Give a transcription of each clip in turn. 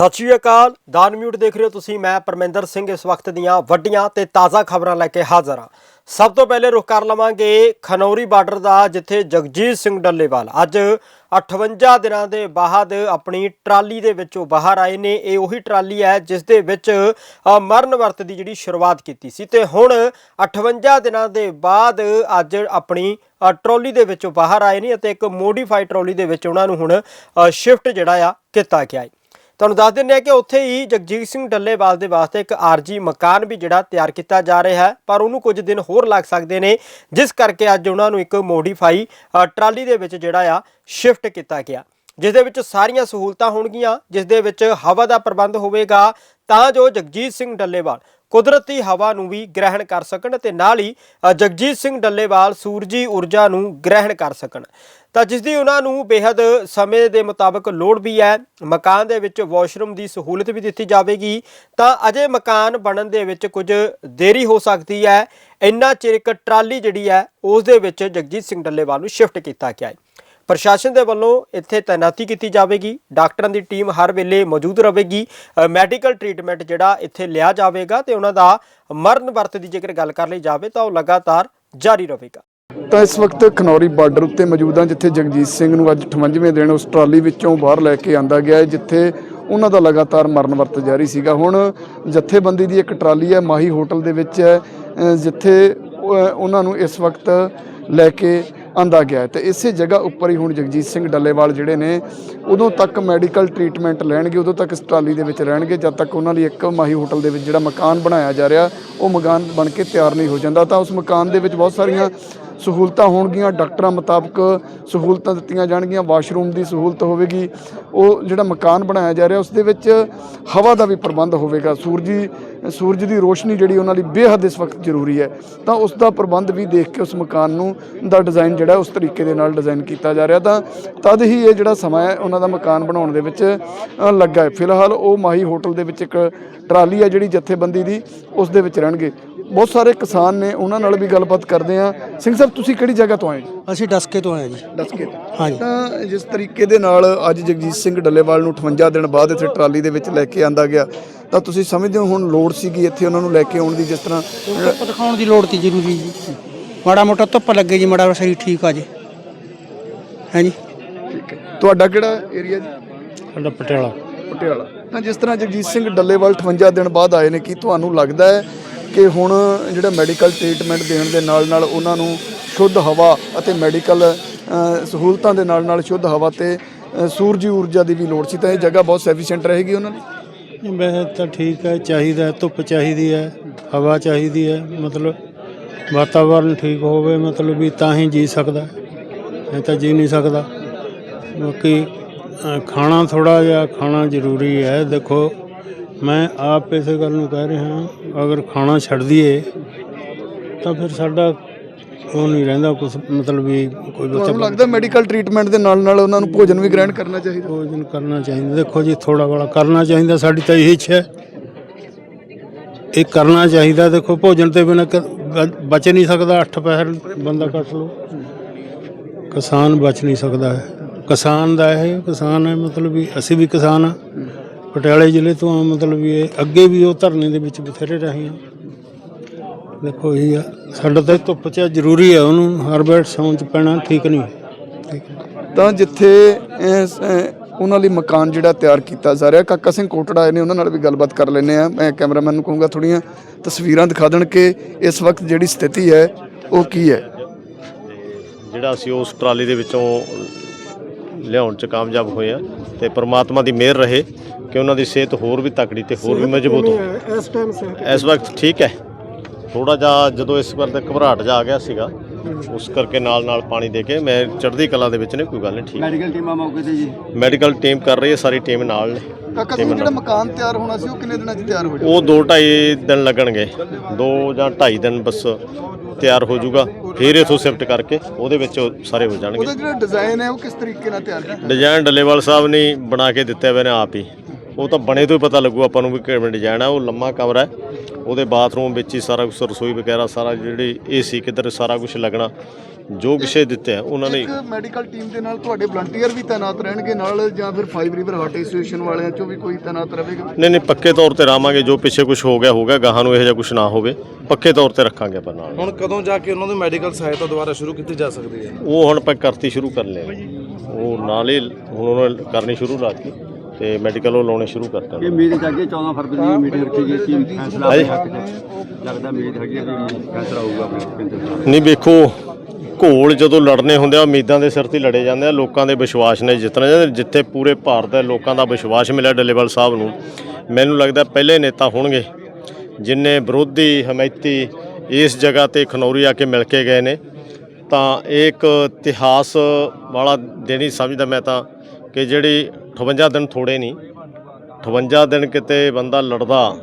ਸਤਿ ਸ਼੍ਰੀ ਅਕਾਲ। ਦਾਨ ਮਿਊਟ ਦੇਖ ਰਹੇ ਹੋ ਤੁਸੀਂ ਮੈਂ ਪਰਮਿੰਦਰ ਸਿੰਘ ਇਸ ਵਕਤ ਦੀਆਂ ਵੱਡੀਆਂ ਤੇ ਤਾਜ਼ਾ ਖਬਰਾਂ ਲੈ ਕੇ ਹਾਜ਼ਰ ਹਾਂ। ਸਭ ਤੋਂ ਪਹਿਲੇ ਰੁਖ ਕਰ ਲਵਾਂਗੇ ਖਨੌਰੀ ਬਾਰਡਰ ਦਾ ਜਿੱਥੇ ਜਗਜੀਤ ਸਿੰਘ ਡੱਲੇਵਾਲ ਅੱਜ 58 ਦਿਨਾਂ ਦੇ ਬਾਅਦ ਆਪਣੀ ਟਰਾਲੀ ਦੇ ਵਿੱਚੋਂ ਬਾਹਰ ਆਏ ਨੇ। ਇਹ ਉਹੀ ਟਰਾਲੀ ਹੈ ਜਿਸ ਦੇ ਵਿੱਚ ਮਰਨ ਵਰਤ ਦੀ ਜਿਹੜੀ ਸ਼ੁਰੂਆਤ ਕੀਤੀ ਸੀ। ਤੇ ਹੁਣ 58 ਦਿਨਾਂ ਦੇ ਬਾਅਦ ਅੱਜ ਆਪਣੀ ਅ, ਟਰਾਲੀ ਦੇ ਵਿੱਚੋਂ ਬਾਹਰ ਆਏ ਨੇ ਅਤੇ ਇੱਕ ਮੋਡੀਫਾਈਡ ਟਰਾਲੀ ਦੇ ਵਿੱਚ ਉਹਨਾਂ ਨੂੰ ਹੁਣ ਸ਼ਿਫਟ ਜਿਹੜਾ ਆ ਕੀਤਾ ਗਿਆ ਹੈ। ਤੁਹਾਨੂੰ ਦੱਸ ਦਿੰਦੇ ਹਾਂ ਕਿ ਉੱਥੇ ਹੀ ਜਗਜੀਤ ਸਿੰਘ ਡੱਲੇਵਾਲ ਦੇ ਵਾਸਤੇ ਇੱਕ ਆਰਜੀ ਮਕਾਨ ਵੀ ਜਿਹੜਾ ਤਿਆਰ ਕੀਤਾ ਜਾ ਰਿਹਾ ਹੈ, ਪਰ ਉਹਨੂੰ ਕੁਝ ਦਿਨ ਹੋਰ ਲੱਗ ਸਕਦੇ ਨੇ, ਜਿਸ ਕਰਕੇ ਅੱਜ ਉਹਨਾਂ ਨੂੰ ਇੱਕ ਮੋਡੀਫਾਈ ਟਰਾਲੀ ਦੇ ਵਿੱਚ ਜਿਹੜਾ ਆ ਸ਼ਿਫਟ ਕੀਤਾ ਗਿਆ। ਜਿਸ ਦੇ ਵਿੱਚ ਸਾਰੀਆਂ ਸਹੂਲਤਾਂ ਹੋਣਗੀਆਂ, ਜਿਸ ਦੇ ਵਿੱਚ ਹਵਾ ਦਾ ਪ੍ਰਬੰਧ ਹੋਵੇਗਾ, ਤਾਂ ਜੋ ਜਗਜੀਤ ਸਿੰਘ ਡੱਲੇਵਾਲ ਕੁਦਰਤੀ ਹਵਾ ਨੂੰ ਵੀ ਗ੍ਰਹਿਣ ਕਰ ਸਕਣ ਤੇ ਨਾਲ ਹੀ ਜਗਜੀਤ ਸਿੰਘ ਡੱਲੇਵਾਲ ਸੂਰਜੀ ਊਰਜਾ ਨੂੰ ਗ੍ਰਹਿਣ ਕਰ ਸਕਣ। ਤਾਂ ਜਿਸ ਦੀ ਉਹਨਾਂ ਨੂੰ ਬੇहद ਸਮੇਂ ਦੇ ਮੁਤਾਬਕ ਲੋੜ ਵੀ ਹੈ, ਮਕਾਨ ਦੇ ਵਿੱਚ ਵਾਸ਼ਰੂਮ ਦੀ ਸਹੂਲਤ ਵੀ ਦਿੱਤੀ ਜਾਵੇਗੀ, ਤਾਂ ਅਜੇ ਮਕਾਨ ਬਣਨ ਦੇ ਵਿੱਚ ਕੁਝ ਦੇਰੀ ਹੋ ਸਕਦੀ ਹੈ। ਇੰਨਾ ਚਿਰ ਇੱਕ ਟਰਾਲੀ ਜਿਹੜੀ ਹੈ, ਉਸ ਦੇ ਵਿੱਚ ਜਗਜੀਤ ਸਿੰਘ ਡੱਲੇਵਾਲ ਨੂੰ ਸ਼ਿਫਟ ਕੀਤਾ ਗਿਆ ਹੈ। ਪ੍ਰਸ਼ਾਸਨ ਦੇ ਵੱਲੋਂ ਇੱਥੇ ਤਾਇਨਾਤੀ ਕੀਤੀ ਜਾਵੇਗੀ, ਡਾਕਟਰਾਂ ਦੀ ਟੀਮ ਹਰ ਵੇਲੇ ਮੌਜੂਦ ਰਹੇਗੀ ਮੈਡੀਕਲ ਟ੍ਰੀਟਮੈਂਟ ਜਿਹੜਾ ਇੱਥੇ ਲਿਆ ਜਾਵੇਗਾ ਤੇ ਉਹਨਾਂ ਦਾ ਮਰਨ ਵਰਤ ਦੀ ਜੇਕਰ ਗੱਲ ਕਰ ਲਈ ਜਾਵੇ ਤਾਂ ਉਹ ਲਗਾਤਾਰ ਜਾਰੀ ਰਹੇਗਾ। ਤਾਂ ਇਸ ਵਕਤ ਖਨੌਰੀ ਬਾਰਡਰ ਉੱਤੇ ਮੌਜੂਦ ਹਾਂ, ਜਿੱਥੇ ਜਗਜੀਤ ਸਿੰਘ ਨੂੰ ਅੱਜ 58ਵੇਂ ਦਿਨ ਉਸ ਟਰਾਲੀ ਵਿੱਚੋਂ ਬਾਹਰ ਲੈ ਕੇ ਆਂਦਾ ਗਿਆ ਹੈ, ਜਿੱਥੇ ਉਹਨਾਂ ਦਾ ਲਗਾਤਾਰ ਮਰਨ ਵਰਤ ਜਾਰੀ ਸੀਗਾ। ਹੁਣ ਜਥੇਬੰਦੀ ਦੀ ਇੱਕ ਟਰਾਲੀ ਹੈ, ਮਾਹੀ ਹੋਟਲ ਦੇ ਵਿੱਚ ਹੈ ਜਿੱਥੇ ਉਹਨਾਂ ਨੂੰ ਇਸ ਵਕਤ ਲੈ ਕੇ ਆਂਦਾ ਗਿਆ ਹੈ। ਤੇ ਇਸੇ ਜਗ੍ਹਾ ਉੱਪਰ ਹੀ ਹੁਣ ਜਗਜੀਤ ਸਿੰਘ ਡੱਲੇਵਾਲ ਜਿਹੜੇ ਨੇ, ਉਦੋਂ ਤੱਕ ਮੈਡੀਕਲ ਟ੍ਰੀਟਮੈਂਟ ਲੈਣਗੇ, ਉਦੋਂ ਤੱਕ ਇਸ ਟਰਾਲੀ ਦੇ ਵਿੱਚ ਰਹਿਣਗੇ, ਜਦ ਤੱਕ ਉਹਨਾਂ ਲਈ ਇੱਕ ਮਾਹੀ ਹੋਟਲ ਦੇ ਵਿੱਚ ਜਿਹੜਾ ਮਕਾਨ ਬਣਾਇਆ ਜਾ ਰਿਹਾ, ਉਹ ਮਕਾਨ ਬਣ ਕੇ ਤਿਆਰ ਨਹੀਂ ਹੋ ਜਾਂਦਾ। ਤਾਂ ਉਸ ਮਕਾਨ ਦੇ ਵਿੱਚ ਬਹੁਤ ਸਾਰੀਆਂ ਸਹੂਲਤਾਂ ਹੋਣਗੀਆਂ, ਡਾਕਟਰਾਂ ਮੁਤਾਬਕ ਸਹੂਲਤਾਂ ਦਿੱਤੀਆਂ ਜਾਣਗੀਆਂ, ਵਾਸ਼ਰੂਮ ਦੀ ਸਹੂਲਤ ਹੋਵੇਗੀ, ਉਹ ਜਿਹੜਾ ਮਕਾਨ ਬਣਾਇਆ ਜਾ ਰਿਹਾ, ਉਸ ਦੇ ਵਿੱਚ ਹਵਾ ਦਾ ਵੀ ਪ੍ਰਬੰਧ ਹੋਵੇਗਾ। ਸੂਰਜੀ ਸੂਰਜ ਦੀ ਰੋਸ਼ਨੀ ਜਿਹੜੀ ਉਹਨਾਂ ਲਈ ਬੇਹੱਦ ਇਸ ਵਕਤ ਜ਼ਰੂਰੀ ਹੈ ਤਾਂ ਉਸ ਦਾ ਪ੍ਰਬੰਧ ਵੀ ਦੇਖ ਕੇ ਉਸ ਮਕਾਨ ਨੂੰ ਦਾ ਡਿਜ਼ਾਈਨ ਜਿਹੜਾ ਉਸ ਤਰੀਕੇ ਦੇ ਨਾਲ ਡਿਜ਼ਾਈਨ ਕੀਤਾ ਜਾ ਰਿਹਾ ਤਾਂ ਤਦ ਹੀ ਇਹ ਜਿਹੜਾ ਸਮਾਂ ਹੈ ਉਹਨਾਂ ਦਾ ਮਕਾਨ ਬਣਾਉਣ ਦੇ ਵਿੱਚ ਲੱਗਾ ਹੈ। ਫਿਲਹਾਲ ਉਹ ਮਾਹੀ ਹੋਟਲ ਦੇ ਵਿੱਚ ਇੱਕ ਟਰਾਲੀ ਹੈ ਜਿਹੜੀ ਜਥੇਬੰਦੀ ਦੀ ਉਸ ਦੇ ਵਿੱਚ ਰਹਿਣਗੇ। ਬਹੁਤ ਸਾਰੇ ਕਿਸਾਨ ਨੇ ਉਹਨਾਂ ਨਾਲ ਵੀ ਗੱਲਬਾਤ ਕਰਦੇ ਆ ਸਿੰਘ ਸਾਹਿਬ ਤੁਸੀਂ ਕਿਹੜੀ ਜਗ੍ਹਾ ਤੋਂ ਆਏ ਅਸੀਂ ਡਸਕੇ ਤੋਂ ਆਏ ਜੀ। ਦੱਸਕੇ ਹਾਂਜੀ। ਤਾਂ ਜਿਸ ਤਰੀਕੇ ਦੇ ਨਾਲ ਅੱਜ ਜਗਜੀਤ ਸਿੰਘ ਡੱਲੇਵਾਲ ਨੂੰ 58 ਦਿਨ ਬਾਅਦ ਇੱਥੇ ਟਰਾਲੀ ਦੇ ਵਿੱਚ ਲੈ ਕੇ ਆਂਦਾ ਗਿਆ ਤਾਂ ਤੁਸੀਂ ਸਮਝਦੇ ਹੋ ਹੁਣ ਲੋੜ ਸੀਗੀ ਇੱਥੇ ਉਹਨਾਂ ਨੂੰ ਲੈ ਕੇ ਆਉਣ ਦੀ ਜਿਸ ਤਰ੍ਹਾਂ ਧੁੱਪ ਦਿਖਾਉਣ ਦੀ ਲੋੜ ਤੀ ਜ਼ਰੂਰੀ ਜੀ। ਮਾੜਾ ਮੋਟਾ ਧੁੱਪ ਲੱਗੇ ਜੀ ਮਾੜਾ ਸਰੀਰ ਠੀਕ ਆ ਜੇ। ਹਾਂਜੀ ਠੀਕ ਹੈ। ਤੁਹਾਡਾ ਕਿਹੜਾ ਏਰੀਆ ਜੀ? ਸਾਡਾ ਪਟਿਆਲਾ। ਪਟਿਆਲਾ। ਤਾਂ ਜਿਸ ਤਰ੍ਹਾਂ ਜਗਜੀਤ ਸਿੰਘ ਡੱਲੇਵਾਲ 58 ਦਿਨ ਬਾਅਦ ਆਏ ਨੇ ਕੀ ਤੁਹਾਨੂੰ ਲੱਗਦਾ ਹੈ ਕਿ ਹੁਣ ਜਿਹੜਾ ਮੈਡੀਕਲ ਟ੍ਰੀਟਮੈਂਟ ਦੇਣ ਦੇ ਨਾਲ ਨਾਲ ਉਹਨਾਂ ਨੂੰ ਸ਼ੁੱਧ ਹਵਾ ਅਤੇ ਮੈਡੀਕਲ ਸਹੂਲਤਾਂ ਦੇ ਨਾਲ ਨਾਲ ਸ਼ੁੱਧ ਹਵਾ ਤੇ ਸੂਰਜੀ ਊਰਜਾ ਦੀ ਵੀ ਲੋੜ ਸੀ ਤਾਂ ਇਹ ਜਗ੍ਹਾ ਬਹੁਤ ਸੈਫੀਸ਼ੀਐਂਟ ਰਹੇਗੀ ਉਹਨਾਂ ਲਈ? ਨਹੀਂ, ਵੈਸੇ ਤਾਂ ਠੀਕ ਹੈ ਚਾਹੀਦਾ ਹੈ, ਧੁੱਪ ਚਾਹੀਦੀ ਹੈ ਹਵਾ ਚਾਹੀਦੀ ਹੈ ਮਤਲਬ ਵਾਤਾਵਰਨ ਠੀਕ ਹੋਵੇ ਮਤਲਬ ਵੀ ਤਾਂ ਹੀ ਜੀ ਸਕਦਾ। ਨਹੀਂ ਤਾਂ ਜੀ ਨਹੀਂ ਸਕਦਾ। ਬਾਕੀ ਅ, ਖਾਣਾ ਥੋੜਾ ਜਿਹਾ ਖਾਣਾ ਜ਼ਰੂਰੀ ਹੈ। ਦੇਖੋ ਮੈਂ ਆਪ ਇਸੇ ਗੱਲ ਨੂੰ ਕਹਿ ਰਿਹਾ ਅਗਰ ਖਾਣਾ ਛੱਡ ਦਈਏ ਤਾਂ ਫਿਰ ਸਾਡਾ ਉਹ ਨਹੀਂ ਰਹਿੰਦਾ ਕੁਝ ਮਤਲਬ ਵੀ ਕੋਈ ਬੱਚਾ ਤੁਹਾਨੂੰ ਲੱਗਦਾ ਮੈਡੀਕਲ ਟ੍ਰੀਟਮੈਂਟ ਦੇ ਨਾਲ ਨਾਲ ਉਹਨਾਂ ਨੂੰ ਭੋਜਨ ਵੀ ਗ੍ਰਹਿਣ ਕਰਨਾ ਚਾਹੀਦਾ? ਭੋਜਨ ਕਰਨਾ ਚਾਹੀਦਾ। ਦੇਖੋ ਜੀ ਥੋੜਾ ਬੜਾ ਕਰਨਾ ਚਾਹੀਦਾ ਸਾਡੀ ਤਾਂ ਇਹੀ ਇੱਛਾ ਹੈ। ਇਹ ਕਰਨਾ ਚਾਹੀਦਾ ਦੇਖੋ ਭੋਜਨ ਤੇ ਬਿਨਾਂ ਬਚ ਨਹੀਂ ਸਕਦਾ ਅੱਠ ਪਹਿਰ ਬੰਦਾ ਕੱਟ ਲੋ ਕਿਸਾਨ ਬਚ ਨਹੀਂ ਸਕਦਾ ਹੈ। ਕਿਸਾਨ ਦਾ ਇਹ ਕਿਸਾਨ ਹੈ ਮਤਲਬ ਵੀ ਅਸੀਂ ਵੀ ਕਿਸਾਨ ਆ ਪਟਿਆਲੇ ਜ਼ਿਲ੍ਹੇ ਤੋਂ ਹਾਂ, ਮਤਲਬ ਵੀ ਇਹ ਅੱਗੇ ਵੀ ਉਹ ਧਰਨੇ ਦੇ ਵਿੱਚ ਬਥੇਰੇ ਰਹੇ ਆ ਦੇਖੋ ਇਹ ਆ ਸਾਡਾ ਤਾਂ ਧੁੱਪ ਚ ਜ਼ਰੂਰੀ ਹੈ ਉਹਨੂੰ ਹਰ ਵੇਲੇ ਸੌਂ ਚ ਪੈਣਾ ਠੀਕ ਨਹੀਂ। ਠੀਕ ਹੈ। ਤਾਂ ਜਿੱਥੇ ਇਸ, ਅ, ਉਹਨਾਂ ਲਈ ਮਕਾਨ ਜਿਹੜਾ ਤਿਆਰ ਕੀਤਾ ਜਾ ਰਿਹਾ ਕਾਕਾ ਸਿੰਘ ਕੋਟੜਾ ਆਏ ਨੇ ਉਹਨਾਂ ਨਾਲ ਵੀ ਗੱਲਬਾਤ ਕਰ ਲੈਂਦੇ ਆ ਮੈਂ ਕੈਮਰਾਮੈਨ ਨੂੰ ਕਹੂੰਗਾ ਥੋੜੀਆਂ ਤਸਵੀਰਾਂ ਦਿਖਾ ਦੇਣ ਕਿ ਇਸ ਵਕਤ ਜਿਹੜੀ ਸਥਿਤੀ ਹੈ ਉਹ ਕੀ ਹੈ। ਜਿਹੜਾ ਅਸੀਂ ਉਸ ਟਰਾਲੀ ਦੇ ਵਿੱਚੋਂ ਲਿਆਉਣ 'ਚ ਕਾਮਯਾਬ ਹੋਏ ਆ ਤੇ ਪ੍ਰਮਾਤਮਾ ਦੀ ਮਿਹਰ ਰਹੇ ਕਿ ਉਹਨਾਂ ਦੀ ਸਿਹਤ ਹੋਰ ਵੀ ਤਕੜੀ ਤੇ ਹੋਰ ਵੀ ਮਜ਼ਬੂਤ ਹੋ ਇਸ ਟਾਈਮ ਇਸ ਵਕਤ ਠੀਕ ਹੈ। ਥੋੜਾ ਜਿਹਾ ਜਦੋਂ ਇਸ ਵਾਰ ਤੇ ਘਬਰਾਹਟ ਜਾ ਆ ਗਿਆ ਸੀਗਾ ਉਸ ਕਰਕੇ ਨਾਲ ਨਾਲ ਪਾਣੀ ਦੇ ਕੇ ਮੈਂ ਚੜ੍ਹਦੀ ਕਲਾ ਦੇ ਵਿੱਚ ਨੇ ਕੋਈ ਗੱਲ ਨਹੀਂ ਠੀਕ। ਮੈਡੀਕਲ ਟੀਮਾਂ ਮੌਕੇ ਤੇ ਜੀ? ਮੈਡੀਕਲ ਟੀਮ ਕਰ ਰਹੀ ਹੈ ਸਾਰੀ ਟੀਮ ਨਾਲ ਨੇ। ਕਾਕਾ ਜਿਹੜਾ ਮਕਾਨ ਤਿਆਰ ਹੋਣਾ ਸੀ ਉਹ ਕਿੰਨੇ ਦਿਨਾਂ 'ਚ ਤਿਆਰ ਹੋ ਜਾਊਗਾ? ਉਹ 2.5 ਦਿਨ ਲੱਗਣਗੇ। 2 ਜਾਂ 2.5 ਦਿਨ ਬਸ ਤਿਆਰ ਹੋ ਜਾਊਗਾ। ਫਿਰ ਇਥੋਂ ਸ਼ਿਫਟ ਕਰਕੇ ਉਹਦੇ ਵਿੱਚ ਉਹ ਸਾਰੇ ਹੋ ਜਾਣਗੇ। ਉਹਦਾ ਜਿਹੜਾ ਡਿਜ਼ਾਈਨ ਹੈ ਉਹ ਕਿਸ ਤਰੀਕੇ ਨਾਲ ਤਿਆਰ ਕੀਤਾ? ਡਿਜ਼ਾਈਨ ਡੱਲੇਵਾਲ ਸਾਹਿਬ ਨੇ ਬਣਾ ਕੇ ਦਿੱਤੇ ਹੋਏ ਨੇ ਆਪ ਹੀ। ਉਹ ਤਾਂ ਬਣੇ ਤੋਂ ਹੀ ਪਤਾ ਲੱਗੂ ਆਪਾਂ ਨੂੰ ਵੀ ਕਿਵੇਂ ਡਿਜ਼ਾਈਨ ਹੈ ਉਹ ਲੰਮਾ ਕਮਰਾ ਹੈ। ਉਹਦੇ ਬਾਥਰੂਮ ਵਿੱਚ ਹੀ ਸਾਰਾ ਕੁਝ ਰਸੋਈ ਵਗੈਰਾ ਸਾਰਾ ਜਿਹੜੀ ਏਸੀ ਕਿੱਧਰ ਸਾਰਾ ਕੁਝ ਲੱਗਣਾ ਜੋ ਵਿਸ਼ੇ ਦਿੱਤੇ ਆ ਉਹਨਾਂ ਨੇ ਇੱਕ ਮੈਡੀਕਲ ਟੀਮ ਦੇ ਨਾਲ ਤੁਹਾਡੇ ਵਲੰਟੀਅਰ ਵੀ ਤਾਇਨਾਤ ਰਹਿਣਗੇ ਨਾਲ ਜਾਂ ਫਿਰ ਫਾਈਵ ਰਿਵਰ ਹਾਰਟ ਐਸੋਸੀਏਸ਼ਨ ਵਾਲਿਆਂ ਚੋਂ ਵੀ ਕੋਈ ਤਾਇਨਾਤ ਰਹੇਗਾ? ਨਹੀਂ ਨਹੀਂ ਪੱਕੇ ਤੌਰ ਤੇ ਰਾਵਾਂਗੇ ਜੋ ਪਿੱਛੇ ਕੁਝ ਹੋ ਗਿਆ ਹੋ ਗਿਆ ਗਾਹਾਂ ਨੂੰ ਇਹੋ ਜਿਹਾ ਕੁਝ ਨਾ ਹੋਵੇ ਪੱਕੇ ਤੌਰ ਤੇ ਰੱਖਾਂਗੇ ਆਪਾਂ ਨਾਲ। ਹੁਣ ਕਦੋਂ ਜਾ ਕੇ ਉਹਨਾਂ ਦੀ ਮੈਡੀਕਲ ਸਹਾਇਤਾ ਦੁਬਾਰਾ ਸ਼ੁਰੂ ਕੀਤੀ ਜਾ ਸਕਦੀ ਹੈ? ਉਹ ਹੁਣ ਆਪਾਂ ਕਰਤੀ ਸ਼ੁਰੂ ਕਰ ਲਿਆ। ਉਹ ਨਾਲ ਹੁਣ ਉਹਨਾਂ ਨੇ ਕਰਨੀ ਸ਼ੁਰੂ ਲਾਤੀ ਤੇ ਮੈਡੀਕਲ ਉਹ ਲਾਉਣੇ ਸ਼ੁਰੂ ਕਰਤਾ ਇਹ ਉਮੀਦ ਜਾਗੇ 14 ਫਰਵਰੀ ਦੀ ਮੀਟਿੰਗ ਰੱਖੀ ਗਈ ਸੀ ਫੈਸਲਾ। ਆਪਣੇ ਹੱਕ ਲੱਗਦਾ ਉਮੀਦ ਹੈਗੀ ਹੈ ਵੀ ਫੈਸਲਾ ਹੋਊਗਾ ਦਾ ਨਹੀਂ ਵੇਖੋ ਘੋਲ ਜਦੋਂ ਲੜਨੇ ਹੁੰਦੇ ਆ ਉਮੀਦਾਂ ਦੇ ਸਿਰ ਤੇ ਲੜੇ ਜਾਂਦੇ ਆ ਲੋਕਾਂ ਦੇ ਵਿਸ਼ਵਾਸ ਨੇ ਜਿੱਤਣਾ ਜਾਂਦੇ ਜਿੱਥੇ ਪੂਰੇ ਭਾਰਤ ਦੇ ਲੋਕਾਂ ਦਾ ਵਿਸ਼ਵਾਸ ਮਿਲਿਆ ਡੱਲੇਵਾਲ ਸਾਹਿਬ ਨੂੰ ਮੈਨੂੰ ਲੱਗਦਾ ਪਹਿਲੇ ਨੇਤਾ ਹੋਣਗੇ ਜਿਨਨੇ ਵਿਰੋਧੀ ਹਮੈਤੀ ਇਸ ਜਗ੍ਹਾ ਤੇ ਖਨੌਰੀ ਆ ਕੇ ਮਿਲ ਕੇ ਗਏ ਨੇ ਤਾਂ ਇਹ ਇੱਕ ਇਤਿਹਾਸ ਵਾਲਾ ਹੀ ਸਮਝਦਾ ਮੈਂ ਤਾਂ ਕਿ ਜਿਹੜੀ 58 ਦਿਨ ਥੋੜੇ ਨਹੀਂ 58 ਦਿਨ ਕਿਤੇ ਬੰਦਾ ਲੜਦਾ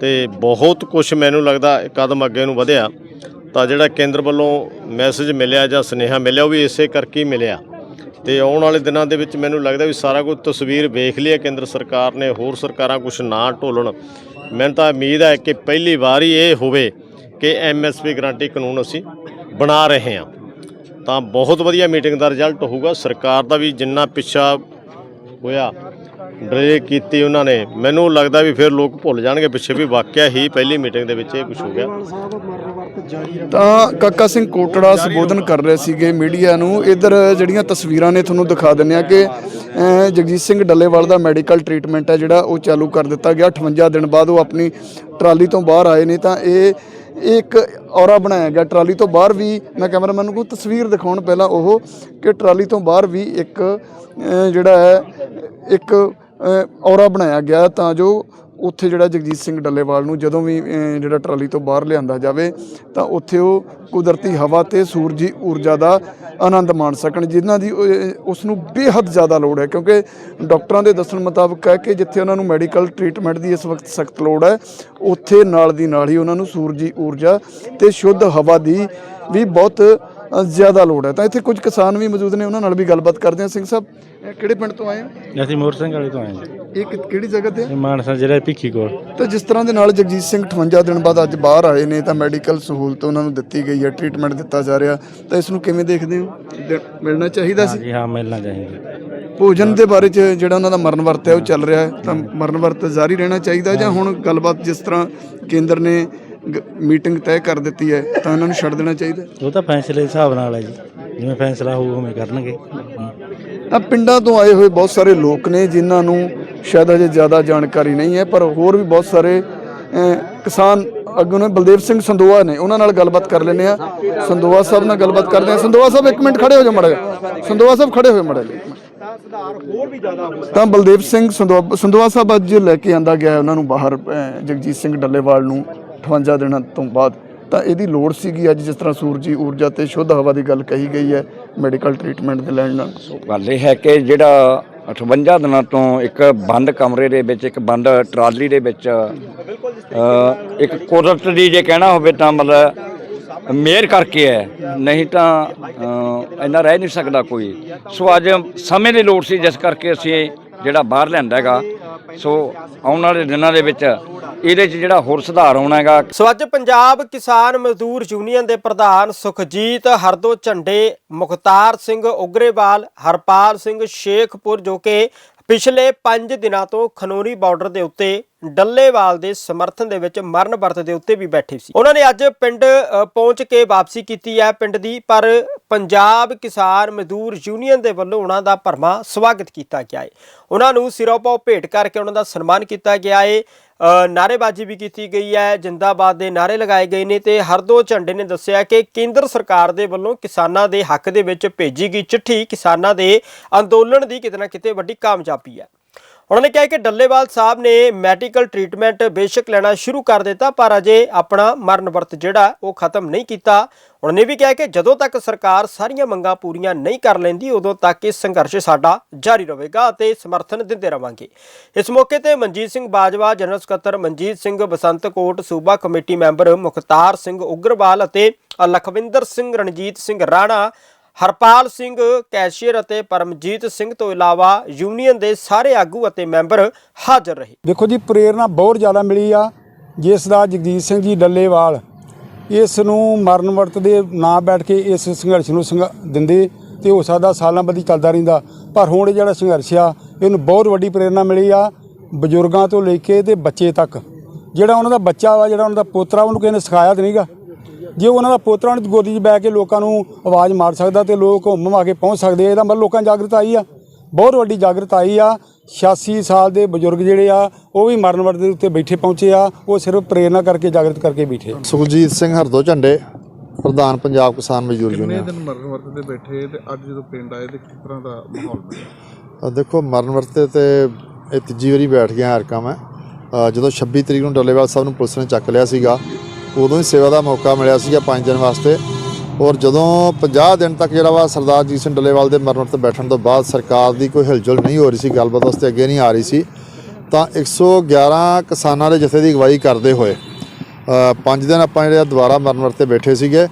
ਤੇ ਬਹੁਤ ਕੁਝ ਮੈਨੂੰ ਲੱਗਦਾ ਕਦਮ ਅੱਗੇ ਨੂੰ ਵਧਿਆ, ਤਾਂ ਜਿਹੜਾ ਕੇਂਦਰ ਵੱਲੋਂ ਮੈਸੇਜ ਮਿਲਿਆ ਜਾਂ ਸੁਨੇਹਾ ਮਿਲਿਆ ਉਹ ਵੀ ਇਸੇ ਕਰਕੇ ਹੀ ਮਿਲਿਆ। ਤੇ ਆਉਣ ਵਾਲੇ ਦਿਨਾਂ ਦੇ ਵਿੱਚ ਮੈਨੂੰ ਲੱਗਦਾ ਵੀ ਸਾਰਾ ਕੁਝ ਤਸਵੀਰ ਵੇਖ ਲਈ ਹੈ, ਕੇਂਦਰ ਸਰਕਾਰ ਨੇ, ਹੋਰ ਸਰਕਾਰਾਂ ਕੁਝ ਨਾ ਢੋਲਣ। ਮੈਨੂੰ ਤਾਂ ਉਮੀਦ ਹੈ ਕਿ ਪਹਿਲੀ ਵਾਰ ਹੀ ਇਹ ਹੋਵੇ ਕਿ ਐਮਐਸਪੀ ਗਰੰਟੀ ਕਾਨੂੰਨ ਅਸੀਂ ਬਣਾ ਰਹੇ ਹਾਂ। ਤਾਂ ਬਹੁਤ ਵਧੀਆ ਮੀਟਿੰਗ ਦਾ ਰਿਜ਼ਲਟ ਹੋਊਗਾ। ਸਰਕਾਰ ਦਾ ਵੀ ਜਿੰਨਾ ਪਿੱਛਾ ਹੋਇਆ ਡਰੇ ਕੀਤੀ ਉਹਨਾਂ ਨੇ, ਮੈਨੂੰ ਲੱਗਦਾ ਵੀ ਫਿਰ ਲੋਕ ਭੁੱਲ ਜਾਣਗੇ ਪਿੱਛੇ ਵੀ ਵਾਕਿਆ ਹੀ ਪਹਿਲੀ ਮੀਟਿੰਗ ਦੇ ਵਿੱਚ ਇਹ ਕੁਝ ਹੋ ਗਿਆ। ਤਾਂ ਕਾਕਾ ਸਿੰਘ ਕੋਟੜਾ ਸੰਬੋਧਨ ਕਰ ਰਹੇ ਸੀਗੇ ਮੀਡੀਆ ਨੂੰ। ਇਧਰ ਜਿਹੜੀਆਂ ਤਸਵੀਰਾਂ ਨੇ ਤੁਹਾਨੂੰ ਦਿਖਾ ਦਿੰਨੇ ਆ ਕਿ ਜਗਜੀਤ ਸਿੰਘ ਡੱਲੇਵਾਲ ਦਾ ਮੈਡੀਕਲ ਟ੍ਰੀਟਮੈਂਟ ਹੈ ਜਿਹੜਾ ਉਹ ਚਾਲੂ ਕਰ ਦਿੱਤਾ ਗਿਆ। 58 ਦਿਨ ਬਾਅਦ ਉਹ ਆਪਣੀ ਟਰਾਲੀ ਤੋਂ ਬਾਹਰ ਆਏ ਨੇ ਤਾਂ ਇਹ ਇੱਕ ਔਰਾ ਬਣਾਇਆ ਗਿਆ ਟਰਾਲੀ ਤੋਂ ਬਾਹਰ ਵੀ, ਮੈਂ ਕੈਮਰਾਮੈਨ ਨੂੰ ਕਹੂੰ, ਤਸਵੀਰ ਦਿਖਾਉਣ ਪਹਿਲਾਂ ਉਹ ਕਿ ਟਰਾਲੀ ਤੋਂ ਬਾਹਰ ਵੀ ਇੱਕ ਜਿਹੜਾ ਹੈ, ਇੱਕ ਔਰਾ ਬਣਾਇਆ ਗਿਆ ਤਾਂ ਜੋ ਉੱਥੇ ਜਿਹੜਾ ਜਗਜੀਤ ਸਿੰਘ ਡੱਲੇਵਾਲ ਨੂੰ ਜਦੋਂ ਵੀ ਜਿਹੜਾ ਟਰਾਲੀ ਤੋਂ ਬਾਹਰ ਲਿਆਂਦਾ ਜਾਵੇ, ਤਾਂ ਉੱਥੇ ਉਹ ਕੁਦਰਤੀ ਹਵਾ ਤੇ ਸੂਰਜੀ ਊਰਜਾ ਦਾ ਆਨੰਦ ਮਾਣ ਸਕਣ, ਜਿਨ੍ਹਾਂ ਦੀ ਉਸ ਨੂੰ ਬੇਹੱਦ ਜ਼ਿਆਦਾ ਲੋੜ ਹੈ। ਕਿਉਂਕਿ ਡਾਕਟਰਾਂ ਦੇ ਦੱਸਣ ਮੁਤਾਬਕ ਹੈ ਕਿ ਜਿੱਥੇ ਉਹਨਾਂ ਨੂੰ ਮੈਡੀਕਲ ਟ੍ਰੀਟਮੈਂਟ ਦੀ ਇਸ ਵਕਤ ਸਖਤ ਲੋੜ ਹੈ, ਉੱਥੇ ਨਾਲ ਦੀ ਨਾਲ ਹੀ ਉਹਨਾਂ ਨੂੰ ਸੂਰਜੀ ਊਰਜਾ ਤੇ ਸ਼ੁੱਧ ਹਵਾ ਦੀ ਵੀ ਬਹੁਤ ਜ਼ਿਆਦਾ ਲੋੜ ਹੈ। ਤਾਂ ਇੱਥੇ ਕੁਝ ਕਿਸਾਨ ਵੀ ਮੌਜੂਦ ਨੇ ਉਹਨਾਂ ਨਾਲ ਵੀ ਗੱਲਬਾਤ ਕਰਦੇ ਹਾਂ। ਸਿੰਘ ਸਾਹਿਬ ਕਿਹੜੇ ਪਿੰਡ ਤੋਂ ਆਏ ਹੋ? ਅਸੀਂ ਮੋਰ ਸਿੰਘ ਵਾਲੇ ਤੋਂ ਆਏ ਜੀ। ਇਹ ਕਿ- ਕਿਹੜੀ ਜਗ੍ਹਾ ਤੇ? ਹੈ ਇਹ ਮਾਨਸਾ ਜਿਹੜਾ ਭਿੱਖੀ ਕੋਲ। ਤਾਂ ਜਿਸ ਤਰ੍ਹਾਂ ਦੇ ਨਾਲ ਜਗਜੀਤ ਸਿੰਘ 58 ਦਿਨ ਬਾਅਦ ਅੱਜ ਬਾਹਰ ਆਏ ਨੇ ਤਾਂ ਮੈਡੀਕਲ ਸਹੂਲਤ ਉਹਨਾਂ ਨੂੰ ਦਿੱਤੀ ਗਈ ਹੈ ਟ੍ਰੀਟਮੈਂਟ ਦਿੱਤਾ ਜਾ ਰਿਹਾ। ਤਾਂ ਇਸ ਨੂੰ ਕਿਵੇਂ ਦੇਖਦੇ ਹੋ? ਦੇ- ਮਿਲਣਾ ਚਾਹੀਦਾ ਸੀ? ਹਾਂ ਮਿਲਣਾ ਚਾਹੀਦਾ। ਭੋਜਨ ਦੇ ਬਾਰੇ ਚ ਜਿਹੜਾ ਉਹਨਾਂ ਦਾ ਮਰਨ ਵਰਤ ਹੈ ਉਹ ਚੱਲ ਰਿਹਾ ਹੈ। ਤਾਂ ਮਰਨ ਵਰਤ ਜਾਰੀ ਰਹਿਣਾ ਚਾਹੀਦਾ ਜਾਂ ਹੁਣ ਗੱਲਬਾਤ ਜਿਸ ਤਰ੍ਹਾਂ ਕੇਂਦਰ ਨੇ ਮੀਟਿੰਗ ਤੈਅ ਕਰ ਦਿੱਤੀ ਹੈ ਤਾਂ ਇਹਨਾਂ ਨੂੰ ਛੱਡ ਦੇਣਾ ਚਾਹੀਦਾ ਉਹ ਤਾਂ ਫੈਸਲੇ ਦੇ ਹਿਸਾਬ ਨਾਲ ਹੈ ਜੀ। ਜਿਵੇਂ ਫੈਸਲਾ ਹੋਊ ਉਵੇਂ ਕਰਨਗੇ। ਤਾਂ ਪਿੰਡਾਂ ਤੋਂ ਆਏ ਹੋਏ ਬਹੁਤ ਸਾਰੇ ਲੋਕ ਨੇ ਜਿਨ੍ਹਾਂ ਨੂੰ ਸ਼ਾਇਦ ਅਜੇ ਜ਼ਿਆਦਾ ਜਾਣਕਾਰੀ ਨਹੀਂ ਹੈ ਪਰ ਹੋਰ ਵੀ ਬਹੁਤ ਸਾਰੇ ਕਿਸਾਨ ਅੱਗੋਂ ਨੇ ਬਲਦੇਵ ਸਿੰਘ ਸੰਦੋਆ ਨੇ ਉਹਨਾਂ ਨਾਲ ਗੱਲਬਾਤ ਕਰ ਲੈਂਦੇ ਆ ਸੰਦੋਆ ਸਾਹਿਬ ਨਾਲ ਗੱਲਬਾਤ ਕਰਦੇ ਆ ਸੰਦੋਆ ਸਾਹਿਬ ਇੱਕ ਮਿੰਟ ਖੜੇ ਹੋ ਜਾਓ ਮੜਾ ਸੰਦੋਆ ਸਾਹਿਬ ਖੜੇ ਹੋਏ ਮੜਾ ਤਾਂ ਬਲਦੇਵ ਸਿੰਘ ਸੰਦੋਆ ਸਾਹਿਬ ਅੱਜ ਲੈ ਕੇ ਆਂਦਾ ਗਿਆ ਉਹਨਾਂ ਨੂੰ ਬਾਹਰ ਜਗਜੀਤ ਸਿੰਘ ਡੱਲੇਵਾਲ ਨੂੰ। 58 ਦਿਨਾਂ ਤੋਂ ਬਾਅਦ, ਤਾਂ ਇਹਦੀ ਲੋੜ ਸੀਗੀ ਅੱਜ ਜਿਸ ਤਰ੍ਹਾਂ ਸੂਰਜੀ ਊਰਜਾ ਤੇ ਸ਼ੁੱਧ ਹਵਾ ਦੀ ਗੱਲ ਕਹੀ ਗਈ ਹੈ ਮੈਡੀਕਲ ਟ੍ਰੀਟਮੈਂਟ ਦੇ ਲੈਣ ਨਾਲ। ਗੱਲ ਇਹ ਹੈ ਕਿ ਜਿਹੜਾ 58 ਦਿਨਾਂ ਤੋਂ ਇੱਕ ਬੰਦ ਕਮਰੇ ਦੇ ਵਿੱਚ, ਇੱਕ ਬੰਦ ਟਰਾਲੀ ਦੇ ਵਿੱਚ ਇੱਕ ਕੁਦਰਤ ਦੀ ਜੇ ਕਹਿਣਾ ਹੋਵੇ ਤਾਂ ਮਤਲਬ ਮਿਹਰ ਕਰਕੇ ਹੈ, ਨਹੀਂ ਤਾਂ ਇੰਨਾ ਰਹਿ ਨਹੀਂ ਸਕਦਾ ਕੋਈ। ਸੋ ਅੱਜ ਸਮੇਂ ਦੀ ਲੋੜ ਸੀ, ਜਿਸ ਕਰਕੇ ਅਸੀਂ ਜਿਹੜਾ ਬਾਹਰ ਲਿਆਂਦਾ ਹੈਗਾ, ਸੋ ਆਉਣ ਵਾਲੇ ਦਿਨਾਂ ਦੇ ਵਿੱਚ ਇਹਦੇ 'ਚ ਜਿਹੜਾ ਹੋਰ ਸੁਧਾਰ ਆਉਣਾ ਹੈਗਾ। ਸੋ ਅੱਜ ਪੰਜਾਬ ਕਿਸਾਨ ਮਜ਼ਦੂਰ ਯੂਨੀਅਨ ਦੇ ਪ੍ਰਧਾਨ ਸੁਖਜੀਤ ਹਰਦੋ ਝੰਡੇ, ਮੁਖਤਾਰ ਸਿੰਘ ਉਗਰੇਵਾਲ, ਹਰਪਾਲ ਸਿੰਘ ਸ਼ੇਖਪੁਰ, ਜੋ ਕਿ ਪਿਛਲੇ 5 ਦਿਨਾਂ ਤੋਂ ਖਨੋਰੀ ਬਾਰਡਰ ਦੇ ਉੱਤੇ ਡੱਲੇਵਾਲ ਦੇ ਸਮਰਥਨ ਦੇ ਵਿੱਚ ਮਰਨ ਵਰਤ ਦੇ ਉੱਤੇ ਵੀ ਬੈਠੇ ਸੀ। ਉਹਨਾਂ ਨੇ ਅੱਜ ਪਿੰਡ ਪਹੁੰਚ ਕੇ ਵਾਪਸੀ ਕੀਤੀ ਹੈ ਪਿੰਡ ਦੀ, ਪਰ ਪੰਜਾਬ ਕਿਸਾਨ ਮਜ਼ਦੂਰ ਯੂਨੀਅਨ ਦੇ ਵੱਲੋਂ ਉਹਨਾਂ ਦਾ ਭਰਮਾ ਸਵਾਗਤ ਕੀਤਾ ਗਿਆ ਹੈ। ਉਹਨਾਂ ਨੂੰ ਸਿਰੋਂ ਪਾਓ ਭੇਟ ਕਰਕੇ ਉਹਨਾਂ ਦਾ ਸਨਮਾਨ ਕੀਤਾ ਗਿਆ ਹੈ। ਅ, ਨਾਅਰੇਬਾਜ਼ੀ ਵੀ ਕੀਤੀ ਗਈ ਹੈ ਜਿੰਦਾਬਾਦ ਦੇ ਨਾਅਰੇ ਲਗਾਏ ਗਏ ਨੇ ਤੇ ਹਰਦੋ ਝੰਡੇ ਨੇ ਦੱਸਿਆ ਕਿ ਕੇਂਦਰ ਸਰਕਾਰ ਦੇ ਵੱਲੋਂ ਕਿਸਾਨਾਂ ਦੇ ਹੱਕ ਦੇ ਵਿੱਚ ਭੇਜੀ ਗਈ ਚਿੱਠੀ ਕਿਸਾਨਾਂ ਦੇ ਅੰਦੋਲਨ ਦੀ ਕਿਤੇ ਨਾ ਕਿਤੇ ਵੱਡੀ ਕਾਮਯਾਬੀ ਹੈ। ਉਹਨਾਂ ਨੇ ਕਿਹਾ ਕਿ ਡੱਲੇਵਾਲ ਸਾਹਿਬ ਨੇ ਮੈਡੀਕਲ ਟ੍ਰੀਟਮੈਂਟ ਬੇਸ਼ੱਕ ਲੈਣਾ ਸ਼ੁਰੂ ਕਰ ਦਿੱਤਾ ਪਰ ਅਜੇ ਆਪਣਾ ਮਰਨ ਵਰਤ ਜਿਹੜਾ ਉਹ ਖਤਮ ਨਹੀਂ ਕੀਤਾ। ਉਹਨਾਂ ਨੇ ਵੀ ਕਿਹਾ ਕਿ ਜਦੋਂ ਤੱਕ ਸਰਕਾਰ ਸਾਰੀਆਂ ਮੰਗਾਂ ਪੂਰੀਆਂ ਨਹੀਂ ਕਰ ਲੈਂਦੀ, ਉਦੋਂ ਤੱਕ ਇਹ ਸੰਘਰਸ਼ ਸਾਡਾ ਜਾਰੀ ਰਹੇਗਾ ਅਤੇ ਸਮਰਥਨ ਦਿੰਦੇ ਰਵਾਂਗੇ। ਇਸ ਮੌਕੇ ਤੇ ਮਨਜੀਤ ਸਿੰਘ ਬਾਜਵਾ, ਜਨਰਲ ਸਕੱਤਰ ਮਨਜੀਤ ਸਿੰਘ ਬਸੰਤਕੋਟ ਸੂਬਾ ਕਮੇਟੀ ਮੈਂਬਰ ਮੁਖਤਾਰ ਸਿੰਘ ਉਗਰਵਾਲ ਅਤੇ ਲਖਵਿੰਦਰ ਸਿੰਘ, ਰਣਜੀਤ ਸਿੰਘ ਰਾਣਾ, ਹਰਪਾਲ ਸਿੰਘ, ਕੈਸ਼ੀਅਰ ਅਤੇ ਪਰਮਜੀਤ ਸਿੰਘ ਤੋਂ ਇਲਾਵਾ ਯੂਨੀਅਨ ਦੇ ਸਾਰੇ ਆਗੂ ਅਤੇ ਮੈਂਬਰ ਹਾਜ਼ਰ ਰਹੇ। ਦੇਖੋ ਜੀ, ਪ੍ਰੇਰਣਾ ਬਹੁਤ ਜ਼ਿਆਦਾ ਮਿਲੀ ਆ, ਜਿਸ ਦਾ ਜਗਜੀਤ ਸਿੰਘ ਜੀ ਡੱਲੇਵਾਲ ਇਸ ਨੂੰ ਮਰਨ ਵਰਤ ਦੇ ਨਾ ਬੈਠ ਕੇ ਇਸ ਸੰਘਰਸ਼ ਨੂੰ ਸੰਘ- ਦਿੰਦੇ ਤੇ ਹੋ ਸਕਦਾ ਸਾਲਾਂ ਬੱਧੀ ਚੱਲਦਾ ਰਹਿੰਦਾ। ਪਰ ਹੁਣ ਇਹ ਜਿਹੜਾ ਸੰਘਰਸ਼ ਆ, ਇਹਨੂੰ ਬਹੁਤ ਵੱਡੀ ਪ੍ਰੇਰਣਾ ਮਿਲੀ ਆ ਬਜ਼ੁਰਗਾਂ ਤੋਂ ਲੈ ਕੇ ਤੇ ਬੱਚੇ ਤੱਕ। ਜਿਹੜਾ ਉਹਨਾਂ ਦਾ ਬੱਚਾ ਵਾ, ਜਿਹੜਾ ਉਹਨਾਂ ਦਾ ਪੋਤਰਾ, ਉਹਨੂੰ ਕਿਸੇ ਨੇ ਸਿਖਾਇਆ ਤੇ ਨਹੀਂਗਾ। ਜੇ ਉਹਨਾਂ ਦਾ ਪੋਤਰਾ ਉਹਦੀ ਗੋਦੀ 'ਚ ਬੈ ਕੇ ਲੋਕਾਂ ਨੂੰ ਆਵਾਜ਼ ਮਾਰ ਸਕਦਾ ਤੇ ਲੋਕ ਹੁਮ ਕੇ ਪਹੁੰਚ ਸਕਦੇ ਇਹਦਾ ਮਤਲਬ ਲੋਕਾਂ ਜਾਗਰਤ ਆਈ ਆ। ਬਹੁਤ ਵੱਡੀ ਜਾਗਰਤ ਆਈ ਆ 86 ਸਾਲ ਦੇ ਬਜ਼ੁਰਗ ਜਿਹੜੇ ਆ ਉਹ ਵੀ ਮਰਨ ਵਰਤ ਦੇ ਉੱਤੇ ਬੈਠੇ ਪਹੁੰਚੇ ਆ ਉਹ ਸਿਰਫ ਪ੍ਰੇਰਣਾ ਕਰਕੇ ਜਾਗਰਤ ਕਰਕੇ ਬੈਠੇ। ਸੁਖਜੀਤ ਸਿੰਘ ਹਰਦੋ ਝੰਡੇ ਪ੍ਰਧਾਨ ਪੰਜਾਬ ਕਿਸਾਨ ਮਜ਼ਦੂਰ ਕਿੰਨੇ ਯੂਨੀਅਨ। ਦਿਨ ਮਰਨ ਵਰਤ ਤੇ ਬੈਠੇ ਤੇ ਅੱਜ ਜਦੋਂ ਪਿੰਡ ਆਏ ਤੇ ਕਿਸ ਤਰ੍ਹਾਂ ਦਾ ਮਾਹੌਲ ਬਣਿਆ ਦੇਖੋ ਮਰਨ ਵਰਤੇ ਤੇ ਇਹ ਤੀਜੀ ਵਾਰੀ ਬੈਠ ਗਿਆ ਹਰਕਾ ਮੈਂ। ਅ, ਜਦੋਂ 26 ਤਰੀਕ ਨੂੰ ਡੱਲੇਵਾਲ ਸਾਹਿਬ ਨੂੰ ਪੁਲਿਸ ਨੇ ਚੱਕ ਲਿਆ ਸੀਗਾ ਉਦੋਂ ਹੀ ਸੇਵਾ ਦਾ ਮੌਕਾ ਮਿਲਿਆ ਸੀਗਾ 5 ਦਿਨ ਵਾਸਤੇ। ਔਰ ਜਦੋਂ 50 ਦਿਨ ਤੱਕ ਜਿਹੜਾ ਵਾ ਸਰਦਾਰ ਜੀਤ ਸਿੰਘ ਡੱਲੇਵਾਲ ਦੇ ਮਰਨ ਵਰਤ ਬੈਠਣ ਤੋਂ ਬਾਅਦ ਸਰਕਾਰ ਦੀ ਕੋਈ ਹਿਲਜੁਲ ਨਹੀਂ ਹੋ ਰਹੀ ਸੀ ਗੱਲਬਾਤ ਵਾਸਤੇ ਅੱਗੇ ਨਹੀਂ ਆ ਰਹੀ ਸੀ ਤਾਂ 111 ਕਿਸਾਨਾਂ ਦੇ ਜਥੇ ਦੀ ਅਗਵਾਈ ਕਰਦੇ ਹੋਏ ਅ, ਪੰਜ ਦਿਨ ਆਪਾਂ ਜਿਹੜੇ ਆ ਦੁਬਾਰਾ ਮਰਨ ਵਰਤੇ ਬੈਠੇ ਸੀਗੇ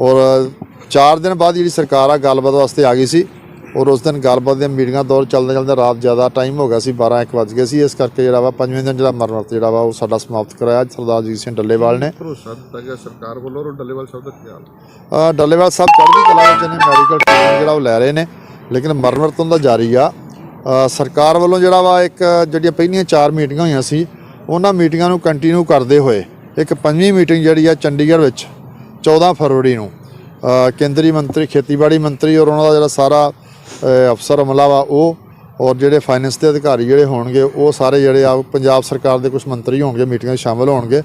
ਔਰ 4 ਦਿਨ ਬਾਅਦ ਜਿਹੜੀ ਸਰਕਾਰ ਆ ਗੱਲਬਾਤ ਵਾਸਤੇ ਆ ਗਈ ਸੀ। ਔਰ ਉਸ ਦਿਨ ਗੱਲਬਾਤ ਦੀਆਂ ਮੀਟਿੰਗਾਂ ਦੌਰ ਚੱਲਦੇ ਚੱਲਦੇ ਰਾਤ ਜ਼ਿਆਦਾ ਟਾਈਮ ਹੋ ਗਿਆ ਸੀ 12 1 ਵੱਜ ਗਏ ਸੀ। ਇਸ ਕਰਕੇ ਜਿਹੜਾ ਵਾ ਪੰਜਵੇਂ ਦਿਨ ਜਿਹੜਾ ਮਰਨ ਵਰਤ ਜਿਹੜਾ ਵਾ ਉਹ ਸਾਡਾ ਸਮਾਪਤ ਕਰਾਇਆ। ਸਰਦਾਰ ਜੀਤ ਸਿੰਘ ਡੱਲੇਵਾਲ ਨੇ। ਭਰੋਸਾ ਦਿੱਤਾ ਗਿਆ ਸਰਕਾਰ ਵੱਲੋਂ ਔਰ ਡੱਲੇਵਾਲ ਸਾਹਿਬ ਦਾ ਖਿਆਲ ਅ, ਡੱਲੇਵਾਲ ਸਾਹਿਬ ਚੜ੍ਹਦੀ ਕਲਾ ਵਿੱਚ ਨੇ ਮੈਡੀਕਲ ਟ੍ਰੀਟਮੈਂਟ ਜਿਹੜਾ ਉਹ ਲੈ ਰਹੇ ਨੇ ਲੇਕਿਨ ਮਰਨ ਵਰਤ ਉਹਨਾਂ ਦਾ ਜਾਰੀ ਆ। ਸਰਕਾਰ ਵੱਲੋਂ ਜਿਹੜਾ ਵਾ ਇੱਕ ਜਿਹੜੀਆਂ ਪਹਿਲੀਆਂ ਚਾਰ ਮੀਟਿੰਗਾਂ ਹੋਈਆਂ ਸੀ ਉਹਨਾਂ ਮੀਟਿੰਗਾਂ ਨੂੰ ਕੰਟੀਨਿਊ ਕਰਦੇ ਹੋਏ ਇੱਕ ਪੰਜਵੀਂ ਮੀਟਿੰਗ ਜਿਹੜੀ ਆ ਚੰਡੀਗੜ੍ਹ ਵਿੱਚ 14 ਫਰਵਰੀ ਨੂੰ। ਕੇਂਦਰੀ ਮੰਤਰੀ ਖੇਤੀਬਾੜੀ ਮੰਤਰੀ ਔਰ ਉਹਨਾਂ ਦਾ ਜਿਹੜਾ ਸਾਰਾ ਅਫਸਰ ਅਮਲਾ ਵਾ ਉਹ ਔਰ ਜਿਹੜੇ ਫਾਈਨੈਂਸ ਦੇ ਅਧਿਕਾਰੀ ਜਿਹੜੇ ਹੋਣਗੇ, ਉਹ ਸਾਰੇ ਜਿਹੜੇ ਆ ਪੰਜਾਬ ਸਰਕਾਰ ਦੇ ਕੁਝ ਮੰਤਰੀ ਹੋਣਗੇ, ਮੀਟਿੰਗਾਂ 'ਚ ਸ਼ਾਮਲ ਹੋਣਗੇ।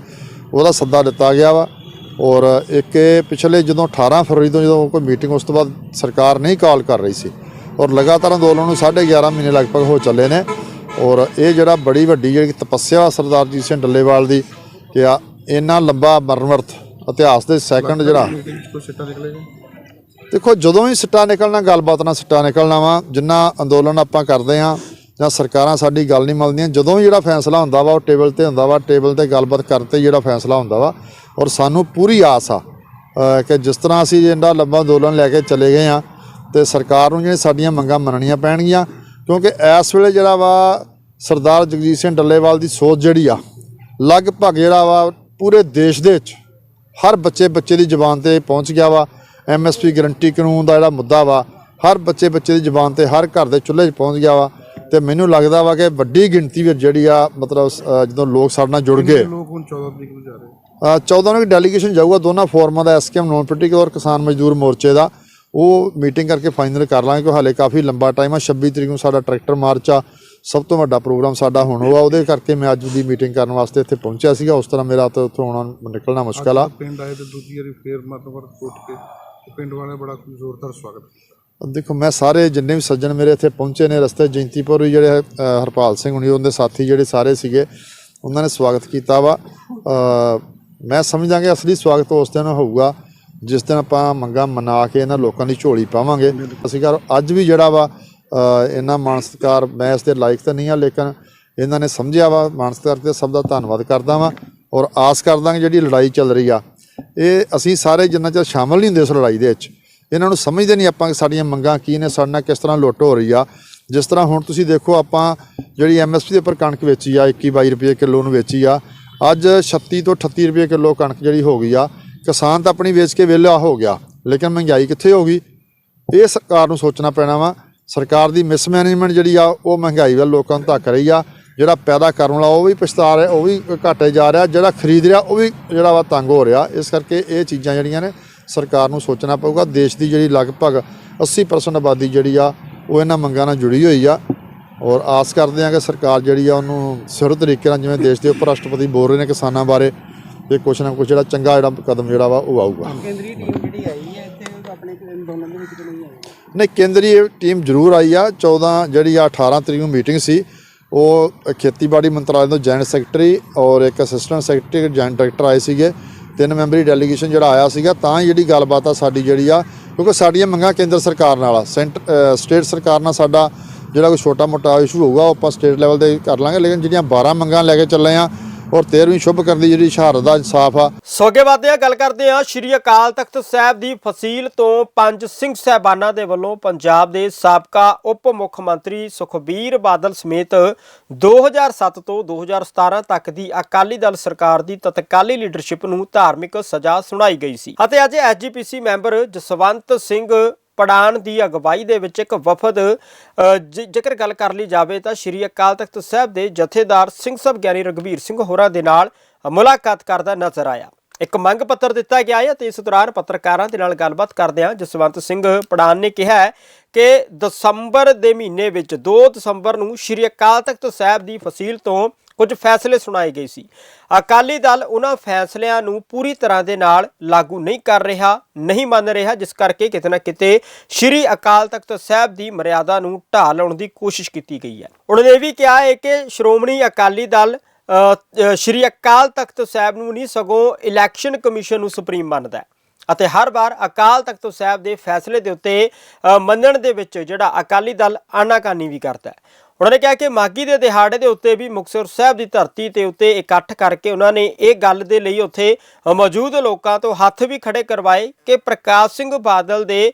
ਉਹਦਾ ਸੱਦਾ ਦਿੱਤਾ ਗਿਆ ਵਾ। ਔਰ ਇੱਕ ਪਿਛਲੇ ਜਦੋਂ 18 ਫਰਵਰੀ ਤੋਂ ਜਦੋਂ ਕੋਈ ਮੀਟਿੰਗ ਉਸ ਤੋਂ ਬਾਅਦ ਸਰਕਾਰ ਨਹੀਂ ਕਾਲ ਕਰ ਰਹੀ ਸੀ, ਔਰ ਲਗਾਤਾਰ ਅੰਦੋਲਨ ਨੂੰ 11.5 ਮਹੀਨੇ ਲਗਭਗ ਹੋ ਚੱਲੇ ਨੇ। ਔਰ ਇਹ ਜਿਹੜਾ ਬੜੀ ਵੱਡੀ ਜਿਹੜੀ ਤਪੱਸਿਆ ਵਾ ਸਰਦਾਰ ਜੀਤ ਸਿੰਘ ਡੱਲੇਵਾਲ ਦੀ ਕਿ ਆ ਇੰਨਾ ਲੰਬਾ ਮਰਨਵਰਤ ਇਤਿਹਾਸ ਦੇ ਸੈਕੰਡ ਜਿਹੜਾ ਦੇਖੋ, ਜਦੋਂ ਵੀ ਸਿੱਟਾ ਨਿਕਲਣਾ, ਗੱਲਬਾਤ ਨਾਲ ਸਿੱਟਾ ਨਿਕਲਣਾ ਵਾ, ਜਿੰਨਾ ਅੰਦੋਲਨ ਆਪਾਂ ਕਰਦੇ ਆ ਜਾਂ ਸਰਕਾਰਾਂ ਸਾਡੀ ਗੱਲ ਨਹੀਂ ਮੰਨਦੀਆਂ, ਜਦੋਂ ਵੀ ਜਿਹੜਾ ਫੈਸਲਾ ਹੁੰਦਾ ਵਾ, ਉਹ ਟੇਬਲ ਤੇ ਹੁੰਦਾ ਵਾ, ਟੇਬਲ ਤੇ ਗੱਲਬਾਤ ਕਰਤੇ ਜਿਹੜਾ ਫੈਸਲਾ ਹੁੰਦਾ ਵਾ। ਔਰ ਸਾਨੂੰ ਪੂਰੀ ਆਸ ਆ ਕਿ ਜਿਸ ਤਰ੍ਹਾਂ ਅਸੀਂ ਜਿਹੜਾ ਲੰਬਾ ਅੰਦੋਲਨ ਲੈ ਕੇ ਚਲੇ ਗਏ ਆ ਤੇ ਸਰਕਾਰ ਨੂੰ ਜਿਹੜੀਆਂ ਸਾਡੀਆਂ ਮੰਗਾਂ ਮੰਨਣੀਆਂ ਪੈਣਗੀਆਂ, ਕਿਉਂਕਿ ਇਸ ਵੇਲੇ ਜਿਹੜਾ ਵਾ ਸਰਦਾਰ ਜਗਜੀਤ ਸਿੰਘ ਡੱਲੇਵਾਲ ਦੀ ਸੋਚ ਜਿਹੜੀ ਆ, ਲਗਭਗ ਜਿਹੜਾ ਵਾ ਪੂਰੇ ਦੇਸ਼ ਦੇ ਵਿੱਚ ਹਰ ਬੱਚੇ ਬੱਚੇ ਦੀ ਜ਼ੁਬਾਨ ਤੇ ਪਹੁੰਚ ਗਿਆ ਵਾ। ਐਮਐਸਪੀ ਗਰੰਟੀ ਕਾਨੂੰਨ ਦਾ ਜਿਹੜਾ ਮੁੱਦਾ ਵਾ ਹਰ ਬੱਚੇ ਬੱਚੇ ਦੀ ਜ਼ੁਬਾਨ ਤੇ ਹਰ ਘਰ ਦੇ ਚੁੱਲ੍ਹੇ 'ਚ ਪਹੁੰਚ ਗਿਆ ਵਾ ਤੇ ਮੈਨੂੰ ਲੱਗਦਾ ਵਾ ਕਿ ਵੱਡੀ ਗਿਣਤੀ ਵਿੱਚ ਜਿਹੜੀ ਆ ਮਤਲਬ ਜਦੋਂ ਲੋਕ ਸਾਡੇ ਨਾਲ ਜੁੜ ਗਏ। ਲੋਕ ਹੁਣ 14 ਤਰੀਕ ਨੂੰ ਜਾ ਰਹੇ? ਅ, 14 ਨੂੰ ਇੱਕ ਡੈਲੀਗੇਸ਼ਨ ਜਾਊਗਾ ਦੋਨਾਂ ਫੋਰਮਾਂ ਦਾ ਐਸਕੇਐਮ ਨੌਨ ਪੋਲੀਟੀਕਲ ਔਰ ਕਿਸਾਨ ਮਜ਼ਦੂਰ ਮੋਰਚੇ ਦਾ। ਉਹ ਮੀਟਿੰਗ ਕਰਕੇ ਫਾਈਨਲ ਕਰ ਲਾਂਗੇ ਕਿ ਹਾਲੇ ਕਾਫੀ ਲੰਬਾ ਟਾਈਮ ਆ 26 ਤਰੀਕ ਨੂੰ ਸਾਡਾ ਟਰੈਕਟਰ ਮਾਰਚ ਆ। ਸਭ ਤੋਂ ਵੱਡਾ ਪ੍ਰੋਗਰਾਮ ਸਾਡਾ ਹੁਣ ਹੋਆ ਉਹਦੇ ਕਰਕੇ ਮੈਂ ਅੱਜ ਦੀ ਮੀਟਿੰਗ ਕਰਨ ਵਾਸਤੇ ਇੱਥੇ ਪਹੁੰਚਿਆ ਸੀਗਾ। ਉਸ ਤਰ੍ਹਾਂ ਮੇਰਾ ਤਾਂ ਉੱਥੋਂ ਆਉਣਾ ਨਿਕਲਣਾ ਮੁਸ਼ਕਲ ਆ। ਪਿੰਡ ਆਏ ਤੇ ਦੂਜੀ ਵਾਰੀ ਫੇਰ ਵਰਤ ਉੱਠ ਕੇ। ਪਿੰਡ ਵਾਲੇ ਬੜਾ ਜ਼ੋਰਦਾਰ ਸਵਾਗਤ ਦੇਖੋ ਮੈਂ ਸਾਰੇ ਜਿੰਨੇ ਵੀ ਸੱਜਣ ਮੇਰੇ ਇੱਥੇ ਪਹੁੰਚੇ ਨੇ ਰਸਤੇ ਜੈਂਤੀਪੁਰ ਵੀ ਜਿਹੜੇ ਅ, ਹਰਪਾਲ ਸਿੰਘ ਹੁਣੀ ਉਹਦੇ ਸਾਥੀ ਜਿਹੜੇ ਸਾਰੇ ਸੀਗੇ ਉਹਨਾਂ ਨੇ ਸਵਾਗਤ ਕੀਤਾ ਵਾ। ਅ, ਮੈਂ ਸਮਝਦਾ ਕਿ ਅਸਲੀ ਸਵਾਗਤ ਉਸ ਦਿਨ ਹੋਊਗਾ ਜਿਸ ਦਿਨ ਆਪਾਂ ਮੰਗਾਂ ਮਨਾ ਕੇ ਇਹਨਾਂ ਲੋਕਾਂ ਦੀ ਝੋਲੀ ਪਾਵਾਂਗੇ। ਅਸੀਂ ਕਰ ਅੱਜ ਵੀ ਜਿਹੜਾ ਵਾ ਅ, ਇਹਨਾਂ ਮਾਣ ਸਤਿਕਾਰ ਮੈਂ ਇਸ ਦੇ ਲਾਇਕ ਤਾਂ ਨਹੀਂ ਆ ਲੇਕਿਨ ਇਹਨਾਂ ਨੇ ਸਮਝਿਆ ਵਾ ਮਾਣ ਸਤਿਕਾਰ ਤੇ ਸਭ ਦਾ ਧੰਨਵਾਦ ਕਰਦਾ ਵਾਂ ਔਰ ਆਸ ਕਰਦਾ ਕਿ ਜਿਹੜੀ ਲੜਾਈ ਚੱਲ ਰਹੀ ਆ ਇਹ ਅਸੀਂ ਸਾਰੇ ਜਿੰਨਾ ਚਿਰ ਸ਼ਾਮਲ ਨਹੀਂ ਹੁੰਦੇ ਇਸ ਲੜਾਈ ਦੇ ਵਿੱਚ, ਇਹਨਾਂ ਨੂੰ ਸਮਝਦੇ ਨਹੀਂ ਆਪਾਂ ਕਿ ਸਾਡੀਆਂ ਮੰਗਾਂ ਕੀ ਨੇ, ਸਾਡੇ ਨਾਲ ਕਿਸ ਤਰ੍ਹਾਂ ਲੁੱਟ ਹੋ ਰਹੀ ਆ। ਜਿਸ ਤਰ੍ਹਾਂ ਹੁਣ ਤੁਸੀਂ ਦੇਖੋ ਆਪਾਂ ਜਿਹੜੀ ਐਮਐਸਪੀ ਦੇ ਉੱਪਰ ਕਣਕ ਵੇਚੀ ਆ 21 22 ਰੁਪਏ ਕਿਲੋ ਨੂੰ ਵੇਚੀ ਆ, ਅੱਜ 36 ਤੋਂ 38 ਰੁਪਏ ਕਿਲੋ ਕਣਕ ਜਿਹੜੀ ਹੋ ਗਈ ਆ, ਕਿਸਾਨ ਤਾਂ ਆਪਣੀ ਵੇਚ ਕੇ ਵਿਹਲਾ ਹੋ ਗਿਆ, ਲੇਕਿਨ ਮਹਿੰਗਾਈ ਕਿੱਥੇ ਹੋ ਗਈ? ਇਹ ਸਰਕਾਰ ਨੂੰ ਸੋਚਣਾ ਪੈਣਾ ਵਾ, ਸਰਕਾਰ ਦੀ ਮਿਸਮੈਨੇਜਮੈਂਟ ਜਿਹੜੀ ਆ, ਉਹ ਮਹਿੰਗਾਈ ਵੱਲ ਲੋਕਾਂ ਨੂੰ ਧੱਕ ਰਹੀ ਆ। ਜਿਹੜਾ ਪੈਦਾ ਕਰਨ ਵਾਲਾ ਉਹ ਵੀ ਪਛਤਾ ਰਿਹਾ ਉਹ ਵੀ ਘਾਟੇ ਜਾ ਰਿਹਾ ਜਿਹੜਾ ਖਰੀਦ ਰਿਹਾ ਉਹ ਵੀ ਜਿਹੜਾ ਵਾ ਤੰਗ ਹੋ ਰਿਹਾ। ਇਸ ਕਰਕੇ ਇਹ ਚੀਜ਼ਾਂ ਜਿਹੜੀਆਂ ਨੇ ਸਰਕਾਰ ਨੂੰ ਸੋਚਣਾ ਪਊਗਾ। ਦੇਸ਼ ਦੀ ਜਿਹੜੀ ਲਗਭਗ 80% ਆਬਾਦੀ ਜਿਹੜੀ ਆ ਉਹ ਇਹਨਾਂ ਮੰਗਾਂ ਨਾਲ ਜੁੜੀ ਹੋਈ ਆ। ਔਰ ਆਸ ਕਰਦੇ ਆ ਕਿ ਸਰਕਾਰ ਜਿਹੜੀ ਆ ਉਹਨੂੰ ਸਿਰ ਤਰੀਕੇ ਨਾਲ ਜਿਵੇਂ ਦੇਸ਼ ਦੇ ਉਪ ਰਾਸ਼ਟਰਪਤੀ ਬੋਲ ਰਹੇ ਨੇ ਕਿਸਾਨਾਂ ਬਾਰੇ ਤੇ ਕੁਛ ਨਾ ਕੁਛ ਜਿਹੜਾ ਚੰਗਾ ਜਿਹੜਾ ਕਦਮ ਜਿਹੜਾ ਵਾ ਉਹ ਆਊਗਾ। ਕੇਂਦਰੀ ਟੀਮ ਜਿਹੜੀ ਆਈ ਹੈ ਇੱਥੇ ਆਪਣੇ ਅੰਦੋਲਨ ਦੇ ਵਿੱਚ ਨਹੀਂ ਆਈ। ਨਹੀਂ ਕੇਂਦਰੀ ਟੀਮ ਜ਼ਰੂਰ ਆਈ ਆ। 14 ਜਿਹੜੀ ਆ 18 ਤਰੀਕ ਨੂੰ ਮੀਟਿੰਗ ਸੀ। ਉਹ ਖੇਤੀਬਾੜੀ ਮੰਤਰਾਲੇ ਤੋਂ ਜੁਆਇੰਟ ਸੈਕਟਰੀ ਔਰ ਇੱਕ ਅਸਿਸਟੈਂਟ ਸੈਕਟਰੀ ਜੁਆਇੰਟ ਡਾਇਰੈਕਟਰ ਆਏ ਸੀਗੇ। ਤਿੰਨ ਮੈਂਬਰੀ ਡੈਲੀਗੇਸ਼ਨ ਜਿਹੜਾ ਆਇਆ ਸੀਗਾ, ਤਾਂ ਹੀ ਜਿਹੜੀ ਗੱਲਬਾਤ ਆ ਸਾਡੀ ਜਿਹੜੀ ਆ, ਕਿਉਂਕਿ ਸਾਡੀਆਂ ਮੰਗਾਂ ਕੇਂਦਰ ਸਰਕਾਰ ਨਾਲ ਆ। ਸੈਂਟ ਸਟੇਟ ਸਰਕਾਰ ਨਾਲ ਸਾਡਾ ਜਿਹੜਾ ਕੋਈ ਛੋਟਾ ਮੋਟਾ ਇਸ਼ੂ ਹੋਊਗਾ, ਉਹ ਆਪਾਂ ਸਟੇਟ ਲੈਵਲ ਤੇ ਕਰ ਲਾਂਗੇ, ਲੇਕਿਨ ਜਿਹੜੀਆਂ 12 ਮੰਗਾਂ ਲੈ ਕੇ ਚੱਲੇ ਆ ਔਰ 13ਵੀਂ ਸ਼ੁਭ ਕਰਨ ਜਿਹੜੀ ਸ਼ਹਾਦਤ ਦਾ ਇਨਸਾਫ ਆ। ਸੋ ਅੱਗੇ ਵਧਦੇ ਹਾਂ ਗੱਲ ਕਰਦੇ ਹਾਂ, ਸ਼੍ਰੀ ਅਕਾਲ ਤਖਤ ਸਾਹਿਬ ਦੀ ਫਸੀਲ ਤੋਂ ਪੰਜ ਸਿੰਘ ਸਹਿਬਾਨਾਂ ਦੇ ਵੱਲੋਂ ਪੰਜਾਬ ਦੇ ਸਾਬਕਾ ਉਪ ਮੁੱਖ ਮੰਤਰੀ ਸੁਖਬੀਰ ਬਾਦਲ ਸਮੇਤ 2007 ਤੋਂ 2017 ਤੱਕ ਦੀ ਅਕਾਲੀ ਦਲ ਸਰਕਾਰ ਦੀ ਤਤਕਾਲੀ ਲੀਡਰਸ਼ਿਪ ਨੂੰ ਧਾਰਮਿਕ ਸਜ਼ਾ ਸੁਣਾਈ ਗਈ ਸੀ। ਅਤੇ ਅੱਜ ਐਸਜੀਪੀਸੀ ਮੈਂਬਰ ਜਸਵੰਤ ਸਿੰਘ ਪੜਾਨ ਦੀ ਅਗਵਾਈ ਦੇ ਵਿੱਚ ਇੱਕ ਵਫਦ ਜ- ਜੇਕਰ ਗੱਲ ਕਰ ਲਈ ਜਾਵੇ ਤਾਂ ਸ਼੍ਰੀ ਅਕਾਲ ਤਖਤ ਸਾਹਿਬ ਦੇ ਜਥੇਦਾਰ ਸਿੰਘ ਸਭ ਗਿਆਨੀ ਰਗਵੀਰ ਸਿੰਘ ਹੋਰਾਂ ਦੇ ਨਾਲ ਮੁਲਾਕਾਤ ਕਰਦਾ ਨਜ਼ਰ ਆਇਆ। ਇੱਕ ਮੰਗ ਪੱਤਰ ਦਿੱਤਾ ਗਿਆ ਹੈ ਤੇ ਇਸ ਦੌਰਾਨ ਪੱਤਰਕਾਰਾਂ ਦੇ ਨਾਲ ਗੱਲਬਾਤ ਕਰਦਿਆਂ ਜਸਵੰਤ ਸਿੰਘ ਪੜਾਨ ਨੇ ਕਿਹਾ ਕਿ ਦਸੰਬਰ ਦੇ ਮਹੀਨੇ ਵਿੱਚ 2 ਦਸੰਬਰ ਨੂੰ ਸ਼੍ਰੀ ਅਕਾਲ ਤਖਤ ਸਾਹਿਬ ਦੀ ਫਸੀਲ ਤੋਂ ਕੁਝ ਫੈਸਲੇ ਸੁਣਾਏ ਗਏ ਸੀ। ਅਕਾਲੀ ਦਲ ਉਹਨਾਂ ਫੈਸਲਿਆਂ ਨੂੰ ਪੂਰੀ ਤਰ੍ਹਾਂ ਦੇ ਨਾਲ ਲਾਗੂ ਨਹੀਂ ਕਰ ਰਿਹਾ, ਨਹੀਂ ਮੰਨ ਰਿਹਾ, ਜਿਸ ਕਰਕੇ ਕਿਤੇ ਨਾ ਕਿਤੇ ਸ਼੍ਰੀ ਅਕਾਲ ਤਖਤ ਸਾਹਿਬ ਦੀ ਮਰਿਆਦਾ ਨੂੰ ਢਾਹ ਲਾਉਣ ਦੀ ਕੋਸ਼ਿਸ਼ ਕੀਤੀ ਗਈ ਹੈ। ਉਹਨਾਂ ਨੇ ਇਹ ਵੀ ਕਿਹਾ ਹੈ ਕਿ ਸ਼੍ਰੋਮਣੀ ਅਕਾਲੀ ਦਲ ਸ਼੍ਰੀ ਅਕਾਲ ਤਖਤ ਸਾਹਿਬ ਨੂੰ ਨਹੀਂ ਸਗੋਂ ਇਲੈਕਸ਼ਨ ਕਮਿਸ਼ਨ ਨੂੰ ਸੁਪਰੀਮ ਮੰਨਦਾ ਹੈ। ਅਤੇ ਹਰ ਵਾਰ ਅਕਾਲ ਤਖਤ ਸਾਹਿਬ ਦੇ ਫੈਸਲੇ ਦੇ ਉੱਤੇ ਮੰਨਣ ਦੇ ਵਿੱਚ ਜਿਹੜਾ ਅਕਾਲੀ ਦਲ ਆਨਾਕਾਨੀ ਵੀ ਕਰਦਾ ਹੈ। ਉਹਨਾਂ ਨੇ ਕਿਹਾ ਕਿ ਮਾਗੀ ਦੇ ਦਿਹਾੜੇ ਦੇ ਉੱਤੇ ਵੀ ਮੁਕਤਸਰ ਸਾਹਿਬ ਦੀ ਧਰਤੀ ਤੇ ਉੱਤੇ ਇਕੱਠ ਕਰਕੇ ਉਹਨਾਂ ਨੇ ਇਹ ਗੱਲ ਦੇ ਲਈ ਉੱਥੇ ਮੌਜੂਦ ਲੋਕਾਂ ਤੋਂ ਹੱਥ ਵੀ ਖੜੇ ਕਰਵਾਏ ਕਿ ਪ੍ਰਕਾਸ਼ ਸਿੰਘ ਬਾਦਲ ਦੇ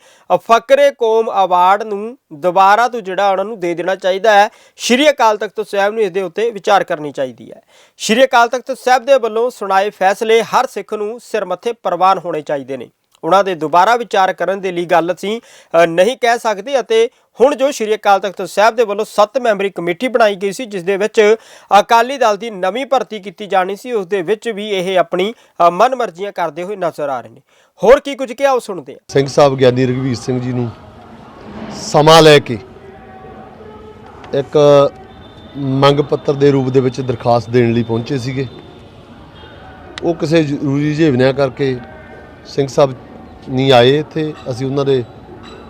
ਫਕਰੇ ਕੌਮ ਅਵਾਰਡ ਨੂੰ ਦੁਬਾਰਾ ਤੋਂ ਜਿਹੜਾ ਉਹਨਾਂ ਨੂੰ ਦੇ ਦੇਣਾ ਚਾਹੀਦਾ ਹੈ। ਸ਼੍ਰੀ ਅਕਾਲ ਤਖਤ ਸਾਹਿਬ ਨੂੰ ਇਸ ਦੇ ਉੱਤੇ ਵਿਚਾਰ ਕਰਨੀ ਚਾਹੀਦੀ ਹੈ। ਸ਼੍ਰੀ ਅਕਾਲ ਤਖਤ ਸਾਹਿਬ ਦੇ ਵੱਲੋਂ ਸੁਣਾਏ ਫੈਸਲੇ ਹਰ ਸਿੱਖ ਨੂੰ ਸਿਰ ਮੱਥੇ ਪ੍ਰਵਾਨ ਹੋਣੇ ਚਾਹੀਦੇ ਨੇ। ਉਹਨਾਂ ਦੇ ਦੁਬਾਰਾ ਵਿਚਾਰ ਕਰਨ ਦੇ ਲਈ ਗੱਲ ਅਸੀਂ ਨਹੀਂ ਕਹਿ ਸਕਦੇ ਅਤੇ ਹੁਣ ਜੋ ਸ਼੍ਰੀ ਅਕਾਲ ਤਖਤ ਸਾਹਿਬ ਦੇ ਵੱਲੋਂ 7 ਮੈਂਬਰੀ ਕਮੇਟੀ ਬਣਾਈ ਗਈ ਸੀ ਜਿਸ ਦੇ ਵਿੱਚ ਅਕਾਲੀ ਦਲ ਦੀ ਨਵੀਂ ਭਰਤੀ ਕੀਤੀ ਜਾਣੀ ਸੀ ਉਸ ਦੇ ਵਿੱਚ ਵੀ ਇਹ ਆਪਣੀ ਅ, ਮਨਮਰਜ਼ੀਆਂ ਕਰਦੇ ਹੋਏ ਨਜ਼ਰ ਆ ਰਹੇ ਨੇ। ਹੋਰ ਕੀ ਕੁਝ ਕਿਹਾ ਉਹ ਸੁਣਦੇ ਹਾਂ। ਸਿੰਘ ਸਾਹਿਬ ਗਿਆਨੀ ਰਘਵੀਰ ਸਿੰਘ ਜੀ ਨੂੰ ਸਮਾਂ ਲੈ ਕੇ ਇੱਕ ਮੰਗ ਪੱਤਰ ਦੇ ਰੂਪ ਦੇ ਵਿੱਚ ਦਰਖਾਸਤ ਦੇਣ ਲਈ ਪਹੁੰਚੇ ਸੀਗੇ। ਉਹ ਕਿਸੇ ਜ਼ਰੂਰੀ ਜੇਵਨਿਆਂ ਕਰਕੇ ਸਿੰਘ ਸਾਹਿਬ ਨਹੀਂ ਆਏ ਇੱਥੇ। ਅਸੀਂ ਉਹਨਾਂ ਦੇ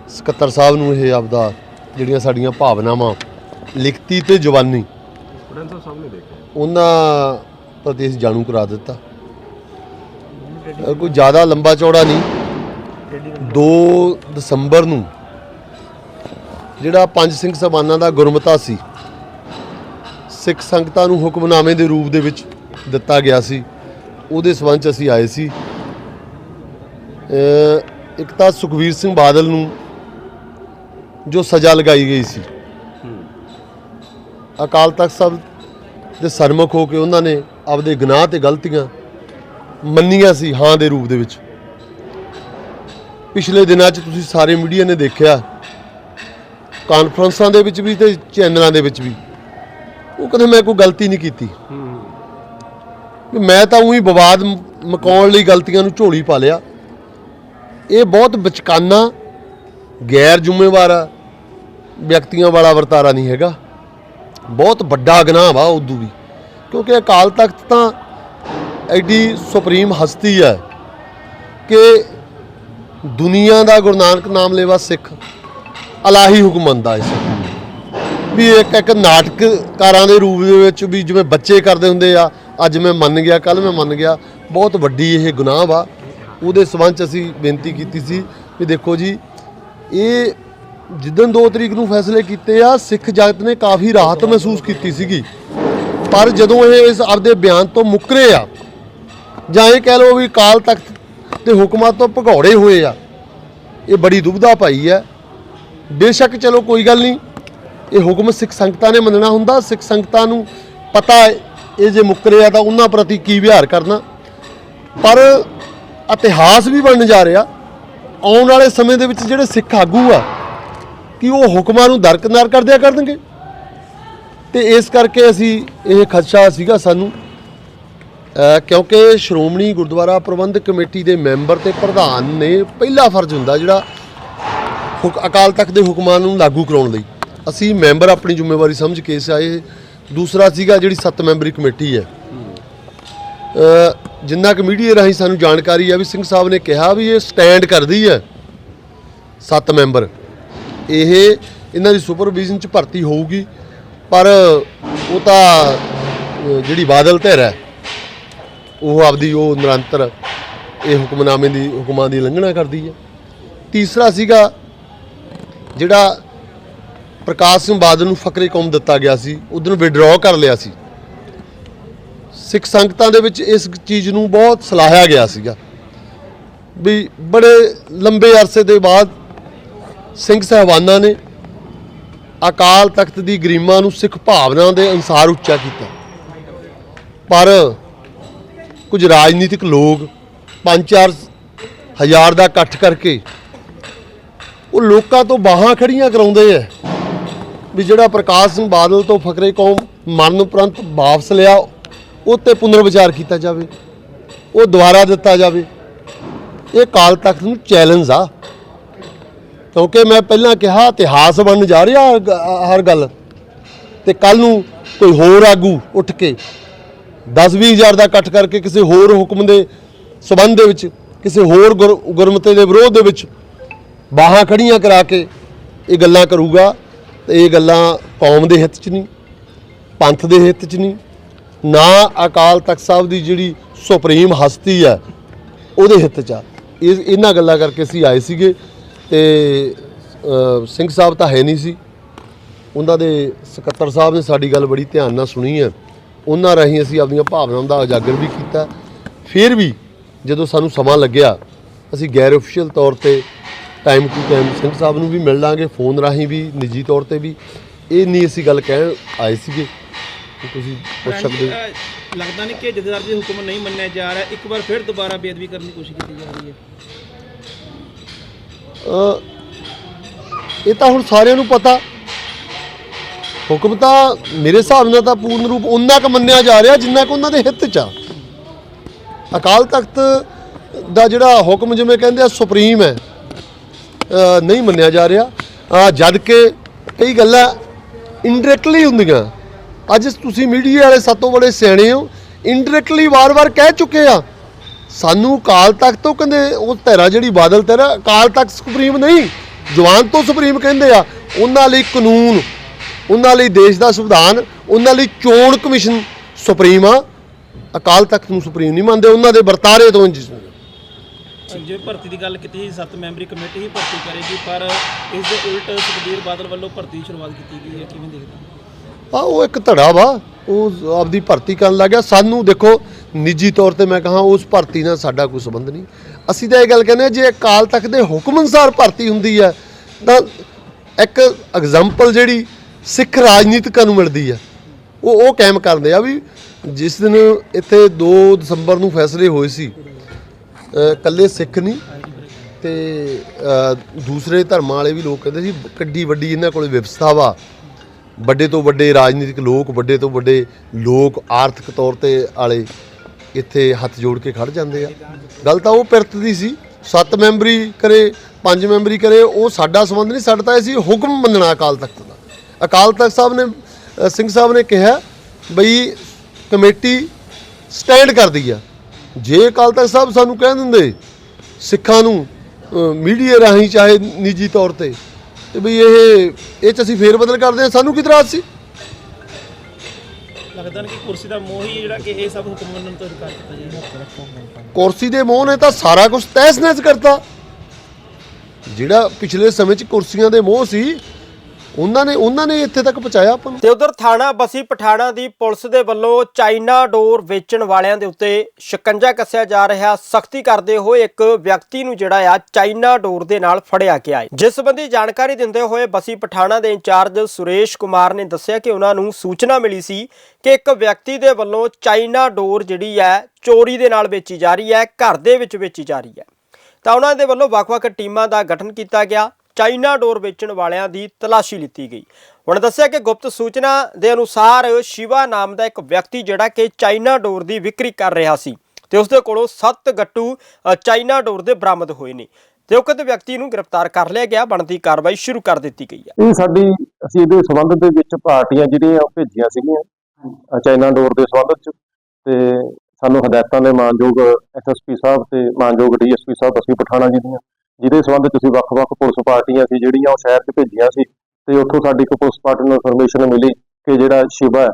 ਸਕੱਤਰ ਸਾਹਿਬ ਨੂੰ ਇਹ ਆਪਦਾ ਜਿਹੜੀਆਂ ਸਾਡੀਆਂ ਭਾਵਨਾਵਾਂ ਲਿਖਤੀ ਤੇ ਜ਼ੁਬਾਨੀ ਉਹਨਾਂ ਪ੍ਰਤੀ ਅਸੀਂ ਜਾਣੂ ਕਰਾ ਦਿੱਤਾ। ਕੋਈ ਜ਼ਿਆਦਾ ਲੰਬਾ ਚੌੜਾ ਨਹੀਂ। 2 ਦਸੰਬਰ ਨੂੰ ਜਿਹੜਾ ਪੰਜ ਸਿੰਘ ਸਬਾਨਾਂ ਦਾ ਗੁਰਮਤਾ ਸੀ ਸਿੱਖ ਸੰਗਤਾਂ ਨੂੰ ਹੁਕਮਨਾਮੇ ਦੇ ਰੂਪ ਦੇ ਵਿੱਚ ਦਿੱਤਾ ਗਿਆ ਸੀ। ਉਹਦੇ ਸਬੰਧ 'ਚ ਅਸੀਂ ਆਏ ਸੀ। ਇੱਕ ਤਾਂ ਸੁਖਵੀਰ ਸਿੰਘ ਬਾਦਲ ਨੂੰ ਜੋ ਸਜ਼ਾ ਲਗਾਈ ਗਈ ਸੀ। ਅਕਾਲ ਤਖਤ ਸਾਹਿਬ ਦੇ ਸਰਮੁਖ ਹੋ ਕੇ ਉਹਨਾਂ ਨੇ ਆਪਦੇ ਗੁਨਾਹ ਤੇ ਗਲਤੀਆਂ ਮੰਨੀਆਂ ਸੀ ਹਾਂ ਦੇ ਰੂਪ ਦੇ ਵਿੱਚ। ਪਿਛਲੇ ਦਿਨਾਂ 'ਚ ਤੁਸੀਂ ਸਾਰੇ ਮੀਡੀਆ ਨੇ ਦੇਖਿਆ ਕਾਨਫਰੰਸਾਂ ਦੇ ਵਿੱਚ ਵੀ ਤੇ ਚੈਨਲਾਂ ਦੇ ਵਿੱਚ ਵੀ। ਉਹ ਕਹਿੰਦੇ ਮੈਂ ਕੋਈ ਗਲਤੀ ਨਹੀਂ ਕੀਤੀ। ਮੈਂ ਤਾਂ ਉਹੀ ਵਿਵਾਦ ਮਕਾਉਣ ਲਈ ਗਲਤੀਆਂ ਨੂੰ ਝੋਲੀ ਪਾ ਲਿਆ। ਇਹ ਬਹੁਤ ਬਚਕਾਨਾ, ਗੈਰ ਜ਼ਿੰਮੇਵਾਰ ਵਿਅਕਤੀਆਂ ਵਾਲਾ ਵਰਤਾਰਾ ਨਹੀਂ ਹੈਗਾ। ਬਹੁਤ ਵੱਡਾ ਗੁਨਾਹ ਵਾ ਉਦੋਂ ਵੀ। ਕਿਉਂਕਿ ਅਕਾਲ ਤਖਤ ਤਾਂ ਐਡੀ ਸੁਪਰੀਮ ਹਸਤੀ ਹੈ ਕਿ ਦੁਨੀਆ ਦਾ ਗੁਰੂ ਨਾਨਕ ਨਾਮ ਲੇਵਾ ਸਿੱਖ ਅਲਾਹੀ ਹੁਕਮ ਮੰਨਦਾ ਇਸ ਵੀ ਇੱਕ ਇੱਕ ਨਾਟਕਕਾਰਾਂ ਦੇ ਰੂਪ ਦੇ ਵਿੱਚ ਵੀ ਜਿਵੇਂ ਬੱਚੇ ਕਰਦੇ ਹੁੰਦੇ ਆ, ਅੱਜ ਮੈਂ ਮੰਨ ਗਿਆ ਕੱਲ ਮੈਂ ਮੰਨ ਗਿਆ, ਬਹੁਤ ਵੱਡੀ ਇਹ ਗੁਨਾਹ ਵਾ। ਉਹਦੇ ਸਬੰਧ 'ਚ ਅਸੀਂ ਬੇਨਤੀ ਕੀਤੀ ਸੀ ਵੀ ਦੇਖੋ ਜੀ, ਇਹ ਜਿੱਦਣ 2 ਤਰੀਕ ਨੂੰ ਫੈਸਲੇ ਕੀਤੇ ਆ, ਸਿੱਖ ਜਗਤ ਨੇ ਕਾਫੀ ਰਾਹਤ ਮਹਿਸੂਸ ਕੀਤੀ ਸੀਗੀ। ਪਰ ਜਦੋਂ ਇਹ ਇਸ ਆਪਦੇ ਬਿਆਨ ਤੋਂ ਮੁੱਕਰੇ ਆ, ਜਾਂ ਇਹ ਕਹਿ ਲਓ ਵੀ ਕਾਲ ਤਖਤ ਤੇ ਹੁਕਮਾਂ ਤੋਂ ਭਗੌੜੇ ਹੋਏ ਆ, ਇਹ ਬੜੀ ਦੁਬਿਧਾ ਪਾਈ ਹੈ। ਬੇਸ਼ੱਕ ਚਲੋ ਕੋਈ ਗੱਲ ਨਹੀਂ, ਇਹ ਹੁਕਮ ਸਿੱਖ ਸੰਗਤਾਂ ਨੇ ਮੰਨਣਾ ਹੁੰਦਾ, ਸਿੱਖ ਸੰਗਤਾਂ ਨੂੰ ਪਤਾ ਇਹ ਜੇ ਮੁੱਕਰੇ ਆ ਤਾਂ ਉਹਨਾਂ ਪ੍ਰਤੀ ਕੀ ਵਿਹਾਰ ਕਰਨਾ। ਪਰ ਇਤਿਹਾਸ ਵੀ ਬਣਨ ਜਾ ਰਿਹਾ। ਆਉਣ ਵਾਲੇ ਸਮੇਂ ਦੇ ਵਿੱਚ ਜਿਹੜੇ ਸਿੱਖ ਆਗੂ ਆ, ਕਿ ਉਹ ਹੁਕਮਾਂ ਨੂੰ ਦਰਕਨਾਰ ਕਰ ਦਿਆ ਕਰਨਗੇ? ਤੇ ਇਸ ਕਰਕੇ ਅਸੀਂ ਇਹ ਖਦਸ਼ਾ ਸੀਗਾ ਸਾਨੂੰ। ਕਿਉਂਕਿ ਸ਼੍ਰੋਮਣੀ ਗੁਰਦੁਆਰਾ ਪ੍ਰਬੰਧਕ ਕਮੇਟੀ ਦੇ ਮੈਂਬਰ ਤੇ ਪ੍ਰਧਾਨ ਨੇ ਪਹਿਲਾ ਫਰਜ਼ ਹੁੰਦਾ ਜਿਹੜਾ ਹੁਕ, ਅਕਾਲ ਤਖਤ ਦੇ ਹੁਕਮਾਂ ਨੂੰ ਲਾਗੂ ਕਰਾਉਣ ਲਈ। ਅਸੀਂ ਮੈਂਬਰ ਆਪਣੀ ਜ਼ਿੰਮੇਵਾਰੀ ਸਮਝ ਕੇ ਇਸ ਆਏ। ਦੂਸਰਾ ਸੀਗਾ ਜਿਹੜੀ ਸੱਤ ਮੈਂਬਰੀ ਕਮੇਟੀ ਹੈ। ਜਿੰਨਾ ਕਿ ਮੀਡੀਆ ਰਾਹੀਂ ਸਾਨੂੰ ਜਾਣਕਾਰੀ ਆ ਵੀ ਸਿੰਘ ਸਾਹਿਬ ਨੇ ਕਿਹਾ ਵੀ ਇਹ ਸਟੈਂਡ ਕਰਦੀ ਹੈ ਸੱਤ ਮੈਂਬਰ। ਇਹ ਇਹਨਾਂ ਦੀ ਸੁਪਰਵਿਜ਼ਨ ਚ ਭਰਤੀ ਹੋਊਗੀ, ਪਰ ਉਹ ਤਾਂ ਜਿਹੜੀ ਬਾਦਲ ਧਿਰ ਹੈ, ਉਹ ਆਪਦੀ ਉਹ ਨਿਰੰਤਰ ਇਹ ਹੁਕਮਨਾਮੇ ਦੀ, ਹੁਕਮਾਂ ਦੀ ਉਲੰਘਣਾ ਕਰਦੀ ਹੈ ਤੀਸਰਾ ਸੀਗਾ, ਜਿਹੜਾ ਪ੍ਰਕਾਸ਼ ਸਿੰਘ ਬਾਦਲ ਨੂੰ ਫਕਰੇ ਕੌਮ ਦਿੱਤਾ ਗਿਆ ਸੀ ਉਦੋਂ ਵਿਡਰਾਅ ਕਰ ਲਿਆ ਸੀ। ਸਿੱਖ ਸੰਗਤਾਂ ਦੇ ਵਿੱਚ ਇਸ ਚੀਜ਼ ਨੂੰ ਬਹੁਤ ਸਲਾਹਿਆ ਗਿਆ ਸੀਗਾ। ਵੀ ਬੜੇ ਲੰਬੇ ਅਰਸੇ ਦੇ ਬਾਅਦ ਸਿੰਘ ਸਾਹਿਬਾਨਾਂ ਨੇ ਅਕਾਲ ਤਖਤ ਦੀ ਗਰੀਮਾ ਨੂੰ ਸਿੱਖ ਭਾਵਨਾ ਦੇ ਅਨੁਸਾਰ ਉੱਚਾ ਕੀਤਾ। ਪਰ ਕੁਝ ਰਾਜਨੀਤਿਕ ਲੋਕ ਪੰਜ ਚਾਰ ਹਜ਼ਾਰ ਦਾ ਇਕੱਠ ਕਰਕੇ ਉਹ ਲੋਕਾਂ ਤੋਂ ਬਾਹਾਂ ਖੜੀਆਂ ਕਰਾਉਂਦੇ ਐ ਵੀ ਜਿਹੜਾ ਪ੍ਰਕਾਸ਼ ਸਿੰਘ ਬਾਦਲ ਤੋਂ ਫਕਰੇ ਕੌਮ ਮਰਨ ਉਪਰੰਤ ਵਾਪਸ ਲਿਆ ਉਹ ਤੇ ਪੁਨਰ ਵਿਚਾਰ ਕੀਤਾ ਜਾਵੇ, ਉਹ ਦੁਬਾਰਾ ਦਿੱਤਾ ਜਾਵੇ, ਇਹ ਕਾਲ ਤਖਤ ਨੂੰ ਚੈਲੰਜ ਆ। ਕਿਉਂਕਿ ਮੈਂ ਪਹਿਲਾਂ ਕਿਹਾ, ਇਤਿਹਾਸ ਬਣ ਜਾ ਰਿਹਾ ਹਰ ਗੱਲ। ਤੇ ਕੱਲ ਨੂੰ ਕੋਈ ਹੋਰ ਆਗੂ ਉੱਠ ਕੇ 10-20 ਹਜ਼ਾਰ ਦਾ ਇਕੱਠ ਕਰਕੇ ਕਿਸੇ ਹੋਰ ਹੁਕਮ ਦੇ ਸਬੰਧ ਦੇ ਵਿੱਚ, ਕਿਸੇ ਹੋਰ ਗੁਰ- ਗੁਰਮਤੇ ਦੇ ਵਿਰੋਧ ਦੇ ਵਿੱਚ ਬਾਹਾਂ ਖੜੀਆਂ ਕਰਾ ਕੇ ਇਹ ਗੱਲਾਂ ਕਰੂਗਾ। ਤੇ ਇਹ ਗੱਲਾਂ ਕੌਮ ਦੇ ਹਿੱਤ 'ਚ ਨਹੀਂ, ਪੰਥ ਦੇ ਹਿੱਤ 'ਚ ਨਹੀਂ ਨਾ ਅਕਾਲ ਤਖਤ ਸਾਹਿਬ ਦੀ ਜਿਹੜੀ ਸੁਪਰੀਮ ਹਸਤੀ ਹੈ, ਉਹਦੇ ਹਿੱਤ 'ਚ ਆ। ਇਹ ਇਹਨਾਂ ਗੱਲਾਂ ਕਰਕੇ ਅਸੀਂ ਆਏ ਸੀਗੇ ਤੇ ਸਿੰਘ ਸਾਹਿਬ ਤਾਂ ਹੈ ਨਹੀਂ ਸੀ। ਉਹਨਾਂ ਦੇ ਸਕੱਤਰ ਸਾਹਿਬ ਨੇ ਸਾਡੀ ਗੱਲ ਬੜੀ ਧਿਆਨ ਨਾਲ ਸੁਣੀ ਹੈ। ਉਹਨਾਂ ਰਾਹੀਂ ਅਸੀਂ ਆਪਣੀਆਂ ਭਾਵਨਾਵਾਂ ਦਾ ਉਜਾਗਰ ਵੀ ਕੀਤਾ। ਫਿਰ ਵੀ ਜਦੋਂ ਸਾਨੂੰ ਸਮਾਂ ਲੱਗਿਆ, ਅਸੀਂ ਗੈਰ ਅਫੀਸ਼ੀਅਲ ਤੌਰ ਤੇ time to time Singh Sahib ਨੂੰ ਵੀ ਮਿਲ ਲਾਂਗੇ ਫੋਨ ਰਾਹੀਂ ਵੀ, ਨਿੱਜੀ ਤੌਰ ਤੇ ਵੀ। ਇਹ ਨਹੀਂ ਅਸੀਂ ਗੱਲ ਕਹਿਣ ਆਏ ਸੀਗੇ। ਕਿ ਤੁਸੀਂ ਪੁੱਛ ਸਕਦੇ ਹੋ? ਲੱਗਦਾ ਨਹੀਂ ਕਿ ਜਥੇਦਾਰ ਜੀ ਹੁਕਮ ਨਹੀਂ ਮੰਨਿਆ ਜਾ ਰਿਹਾ। ਇੱਕ ਵਾਰ ਫਿਰ ਦੁਬਾਰਾ ਬੇਅਦਬੀ ਕਰਨ ਦੀ ਕੋਸ਼ਿਸ਼ ਕੀਤੀ ਜਾ ਰਹੀ ਹੈ। ਇਹ ਤਾਂ ਹੁਣ ਸਾਰਿਆਂ ਨੂੰ ਪਤਾ। ਹੁਕਮ ਤਾਂ ਮੇਰੇ ਹਿਸਾਬ ਨਾਲ ਤਾਂ ਪੂਰਨ ਰੂਪ ਉਹਨਾਂ ਕ ਮੰਨਿਆ ਜਾ ਰਿਹਾ ਜਿੰਨਾ ਕੁ ਉਹਨਾਂ ਦੇ ਹਿੱਤ ਚ ਆ। ਅਕਾਲ ਤਖਤ ਦਾ ਜਿਹੜਾ ਹੁਕਮ ਜਿਵੇਂ ਕਹਿੰਦੇ ਆ ਸੁਪਰੀਮ ਹੈ। ਨਹੀਂ ਮੰਨਿਆ ਜਾ ਰਿਹਾ। ਅ, ਜਦ ਕਿ ਕਈ ਗੱਲਾਂ ਇਨਡਾਇਰੈਕਟਲੀ ਹੁੰਦੀਆਂ। ਅੱਜ ਤੁਸੀਂ ਮੀਡੀਆ ਵਾਲੇ ਸਾਤੋਂ ਬੜੇ ਸਿਆਣੇ ਹੋ ਇਨਡਾਇਰੈਕਟਲੀ ਵਾਰ-ਵਾਰ ਕਹਿ ਚੁੱਕੇ ਆ। ਸਾਨੂੰ ਕਾਲ ਤਖਤ ਤੋਂ ਕਹਿੰਦੇ, ਉਹ ਧੈਰਾ ਜਿਹੜੀ ਬਾਦਲ ਧੈਰਾ ਕਾਲ ਤਖਤ ਸੁਪਰੀਮ ਨਹੀਂ, ਜਵਾਨ ਤੋਂ ਸੁਪਰੀਮ ਕਹਿੰਦੇ ਆ, ਉਹਨਾਂ ਲਈ ਕਾਨੂੰਨ, ਉਹਨਾਂ ਲਈ ਦੇਸ਼ ਦਾ ਸੰਵਿਧਾਨ, ਉਹਨਾਂ ਲਈ ਚੋਣ ਕਮਿਸ਼ਨ ਸੁਪਰੀਮ ਆ। ਅਕਾਲ ਤਖਤ ਨੂੰ ਸੁਪਰੀਮ ਨਹੀਂ ਮੰਨਦੇ, ਉਹਨਾਂ ਦੇ ਵਰਤਾਰੇ ਤੋਂ ਜਿਸ ਜੇ ਭਰਤੀ ਦੀ ਗੱਲ ਕੀਤੀ ਸੀ ਸੱਤ ਮੈਂਬਰੀ ਕਮੇਟੀ ਹੀ ਭਰਤੀ ਕਰੇਗੀ, ਪਰ ਇਸ ਦੇ ਉਲਟ ਸੁਖਬੀਰ ਬਾਦਲ ਵੱਲੋਂ ਭਰਤੀ ਸ਼ੁਰੂਆਤ ਕੀਤੀ ਗਈ ਹੈ, ਕਿਵੇਂ ਦੇਖਦੇ ਆ ਉਹ ਇੱਕ ਧੜਾ ਵਾ ਉਹ ਆਪਦੀ ਭਰਤੀ ਕਰਨ ਲੱਗ ਗਿਆ। ਸਾਨੂੰ ਦੇਖੋ ਨਿੱਜੀ ਤੌਰ ਤੇ ਮੈਂ ਕਹਾਂ ਉਸ ਭਰਤੀ ਨਾਲ ਸਾਡਾ ਕੋਈ ਸੰਬੰਧ ਨਹੀਂ। ਅਸੀਂ ਤਾਂ ਇਹ ਗੱਲ ਕਹਿੰਦੇ ਜੇ ਅਕਾਲ ਤਖਤ ਦੇ ਹੁਕਮ ਅਨੁਸਾਰ ਭਰਤੀ ਹੁੰਦੀ ਹੈ ਤਾਂ ਇੱਕ ਐਗਜ਼ਾਮਪਲ ਜਿਹੜੀ ਸਿੱਖ ਰਾਜਨੀਤਿਕਾਂ ਨੂੰ ਮਿਲਦੀ ਹੈ। ਉਹ ਉਹ ਕਾਇਮ ਕਰਦੇ ਆ ਵੀ ਜਿਸ ਦਿਨ ਇੱਥੇ 2 ਦਸੰਬਰ ਨੂੰ ਫੈਸਲੇ ਹੋਏ ਸੀ ਅ, ਇਕੱਲੇ ਸਿੱਖ ਨਹੀਂ ਤੇ ਦੂਸਰੇ ਧਰਮਾਂ ਵਾਲੇ ਵੀ ਲੋਕ ਕਹਿੰਦੇ ਸੀ ਕੱਡੀ ਵੱਡੀ ਇਹਨਾਂ ਕੋਲੇ ਵਿਵਸਥਾ ਵਾ। ਵੱਡੇ ਤੋਂ ਵੱਡੇ ਰਾਜਨੀਤਿਕ ਲੋਕ ਵੱਡੇ ਤੋਂ ਵੱਡੇ ਲੋਕ ਆਰਥਿਕ ਤੌਰ ਤੇ ਵਾਲੇ ਇੱਥੇ ਹੱਥ ਜੋੜ ਕੇ ਖੜ ਜਾਂਦੇ ਆ। ਗੱਲ ਤਾਂ ਉਹ ਪਿਰਤ ਦੀ ਸੀ। ਸੱਤ ਮੈਂਬਰੀ ਕਰੇ ਪੰਜ ਮੈਂਬਰੀ ਕਰੇ ਉਹ ਸਾਡਾ ਸੰਬੰਧ ਨਹੀਂ ਸਾਡਾ ਤਾਂ ਸੀ ਹੁਕਮ ਮੰਨਣਾ ਅਕਾਲ ਤਖਤ ਦਾ। ਅਕਾਲ ਤਖਤ ਸਾਹਿਬ ਨੇ ਸਿੰਘ ਸਾਹਿਬ ਨੇ ਕਿਹਾ ਬਈ ਕਮੇਟੀ ਸਟੈਂਡ ਕਰਦੀ ਆ। ਜੇ ਅਕਾਲ ਤਖਤ ਸਾਹਿਬ ਸਾਨੂੰ ਕਹਿ ਦਿੰਦੇ ਸਿੱਖਾਂ ਨੂੰ ਅ, ਮੀਡੀਆ ਰਾਹੀਂ ਚਾਹੇ ਨਿੱਜੀ ਤੌਰ ਤੇ ਤੇ ਬਈ ਇਹ ਇਹ ਚ ਅਸੀਂ ਫੇਰ ਬਦਲ ਕਰਦੇ ਹਾਂ। ਸਾਨੂੰ ਕੀ ਇਤਰਾਜ਼ ਸੀ? ਲੱਗਦਾ ਨਹੀਂ ਕਿ ਕੁਰਸੀ ਦਾ ਮੋਹ ਹੀ ਜਿਹੜਾ ਕਿ ਇਹ ਸਭ ਹੁਕਮ ਮੰਨਣ ਤੋਂ ਇਨਕਾਰ ਕੀਤਾ ਜਾਏਗਾ ਕੁਰਸੀ ਦੇ ਮੋਹ ਨੇ ਤਾਂ ਸਾਰਾ ਕੁਝ ਤਹਿਸ ਨਹਿਸ ਕਰਤਾ। ਜਿਹੜਾ ਪਿਛਲੇ ਸਮੇਂ 'ਚ ਕੁਰਸੀਆਂ ਦੇ ਮੋਹ ਸੀ ਉਹਨਾਂ ਨੇ ਉਹਨਾਂ ਨੇ ਇੱਥੇ ਤੱਕ ਪਹੁੰਚਾਇਆ ਆਪਾਂ ਨੂੰ। ਤੇ ਉਧਰ ਥਾਣਾ ਬਸੀ ਪਠਾਣਾ ਦੀ ਪੁਲਿਸ ਦੇ ਵੱਲੋਂ ਚਾਈਨਾ ਡੋਰ ਵੇਚਣ ਵਾਲਿਆਂ ਦੇ ਉੱਤੇ ਸ਼ਿਕੰਜਾ ਕੱਸਿਆ ਜਾ ਰਿਹਾ। ਸਖਤੀ ਕਰਦੇ ਹੋਏ ਇੱਕ ਵਿਅਕਤੀ ਨੂੰ ਜਿਹੜਾ ਆ ਚਾਈਨਾ ਡੋਰ ਦੇ ਨਾਲ ਫੜਿਆ ਗਿਆ ਹੈ। ਜਿਸ ਸੰਬੰਧੀ ਜਾਣਕਾਰੀ ਦਿੰਦੇ ਹੋਏ ਬਸੀ ਪਠਾਣਾ ਦੇ ਇੰਚਾਰਜ ਸੁਰੇਸ਼ ਕੁਮਾਰ ਨੇ ਦੱਸਿਆ ਕਿ ਉਹਨਾਂ ਨੂੰ ਸੂਚਨਾ ਮਿਲੀ ਸੀ ਕਿ ਇੱਕ ਵਿਅਕਤੀ ਦੇ ਵੱਲੋਂ ਚਾਈਨਾ ਡੋਰ ਜਿਹੜੀ ਹੈ ਚੋਰੀ ਦੇ ਨਾਲ ਵੇਚੀ ਜਾ ਰਹੀ ਹੈ, ਘਰ ਦੇ ਵਿੱਚ ਵੇਚੀ ਜਾ ਰਹੀ ਹੈ। ਤਾਂ ਉਹਨਾਂ ਦੇ ਵੱਲੋਂ ਵੱਖ-ਵੱਖ ਟੀਮਾਂ ਦਾ ਗਠਨ ਕੀਤਾ ਗਿਆ। ਚਾਈਨਾ ਡੋਰ ਵੇਚਣ ਵਾਲਿਆਂ ਦੀ ਤਲਾਸ਼ੀ ਲਿੱਤੀ ਗਈ। ਹੁਣ ਦੱਸਿਆ ਕਿ ਗੁਪਤ ਸੂਚਨਾ ਦੇ ਅਨੁਸਾਰ ਸ਼ਿਵਾ ਨਾਮ ਦਾ ਇੱਕ ਵਿਅਕਤੀ ਜਿਹੜਾ ਕਿ ਚਾਈਨਾ ਡੋਰ ਦੀ ਵਿਕਰੀ ਕਰ ਰਿਹਾ ਸੀ ਤੇ ਉਸ ਦੇ ਕੋਲੋਂ 7 ਗੱਟੂ ਚਾਈਨਾ ਡੋਰ ਦੇ ਬਰਾਮਦ ਹੋਏ ਨੇ ਤੇ ਉਕਤ ਵਿਅਕਤੀ ਨੂੰ ਗ੍ਰਿਫਤਾਰ ਕਰ ਲਿਆ ਗਿਆ। ਬਣਦੀ ਕਾਰਵਾਈ ਸ਼ੁਰੂ ਕਰ ਦਿੱਤੀ ਗਈ ਹੈ। ਇਹ ਸਾਡੀ, ਅਸੀਂ ਇਹਦੇ ਸੰਬੰਧ ਦੇ ਵਿੱਚ ਪਾਰਟੀਆਂ ਜਿਹੜੀਆਂ ਉਹ ਭੇਜੀਆਂ ਸੀਗੀਆਂ ਚਾਈਨਾ ਡੋਰ ਦੇ ਸੰਬੰਧ ਚ ਤੇ ਸਾਨੂੰ ਹਦਾਇਤਾਂ ਦੇ ਮਾਨਯੋਗ ਐਸਐਸਪੀ ਸਾਹਿਬ ਤੇ ਮਾਨਯੋਗ ਡੀਐਸਪੀ ਸਾਹਿਬ, ਅਸੀਂ ਪਠਾਣਾ ਜੀ ਦੀਆਂ ਜਿਹਦੇ ਸੰਬੰਧ ਚ ਅਸੀਂ ਵੱਖ-ਵੱਖ ਪੁਲਿਸ ਪਾਰਟੀਆਂ ਸੀ ਜਿਹੜੀਆਂ ਉਹ ਸ਼ਹਿਰ 'ਚ ਭੇਜੀਆਂ ਸੀ ਤੇ ਉੱਥੋਂ ਸਾਡੀ ਇੱਕ ਪੁਲਿਸ ਪਾਰਟੀ ਨੂੰ ਇਨਫੋਰਮੇਸ਼ਨ ਮਿਲੀ ਕਿ ਜਿਹੜਾ ਸ਼ਿਵਾ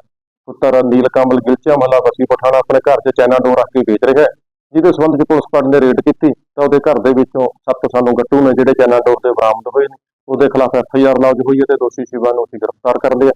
ਪੁੱਤਰ ਨੀਲ ਕਮਲ ਗਿਲਚਾ ਮਹੱਲਾ ਬਸੀ ਪਠਾਣਾ ਆਪਣੇ ਘਰ 'ਚ ਚਾਈਨਾ ਡੋਰ ਰੱਖ ਕੇ ਵੇਚ ਰਿਹਾ ਹੈ। ਜਿਹਦੇ ਸੰਬੰਧ 'ਚ ਪੁਲਿਸ ਪਾਰਟੀ ਨੇ ਰੇਡ ਕੀਤੀ ਤਾਂ ਉਹਦੇ ਘਰ ਦੇ ਵਿੱਚੋਂ ਸੱਤ ਸਾਨੂੰ ਗੱਟੂ ਨੇ ਜਿਹੜੇ ਚੈਨਾ ਡੋਰ ਦੇ ਬਰਾਮਦ ਹੋਏ ਨੇ। ਉਹਦੇ ਖਿਲਾਫ ਐਫ ਆਈ ਆਰ ਲੌਜ ਹੋਈ ਹੈ ਤੇ ਦੋਸ਼ੀ ਸ਼ਿਵਾ ਨੂੰ ਅਸੀਂ ਗ੍ਰਿਫਤਾਰ ਕਰ ਲਿਆ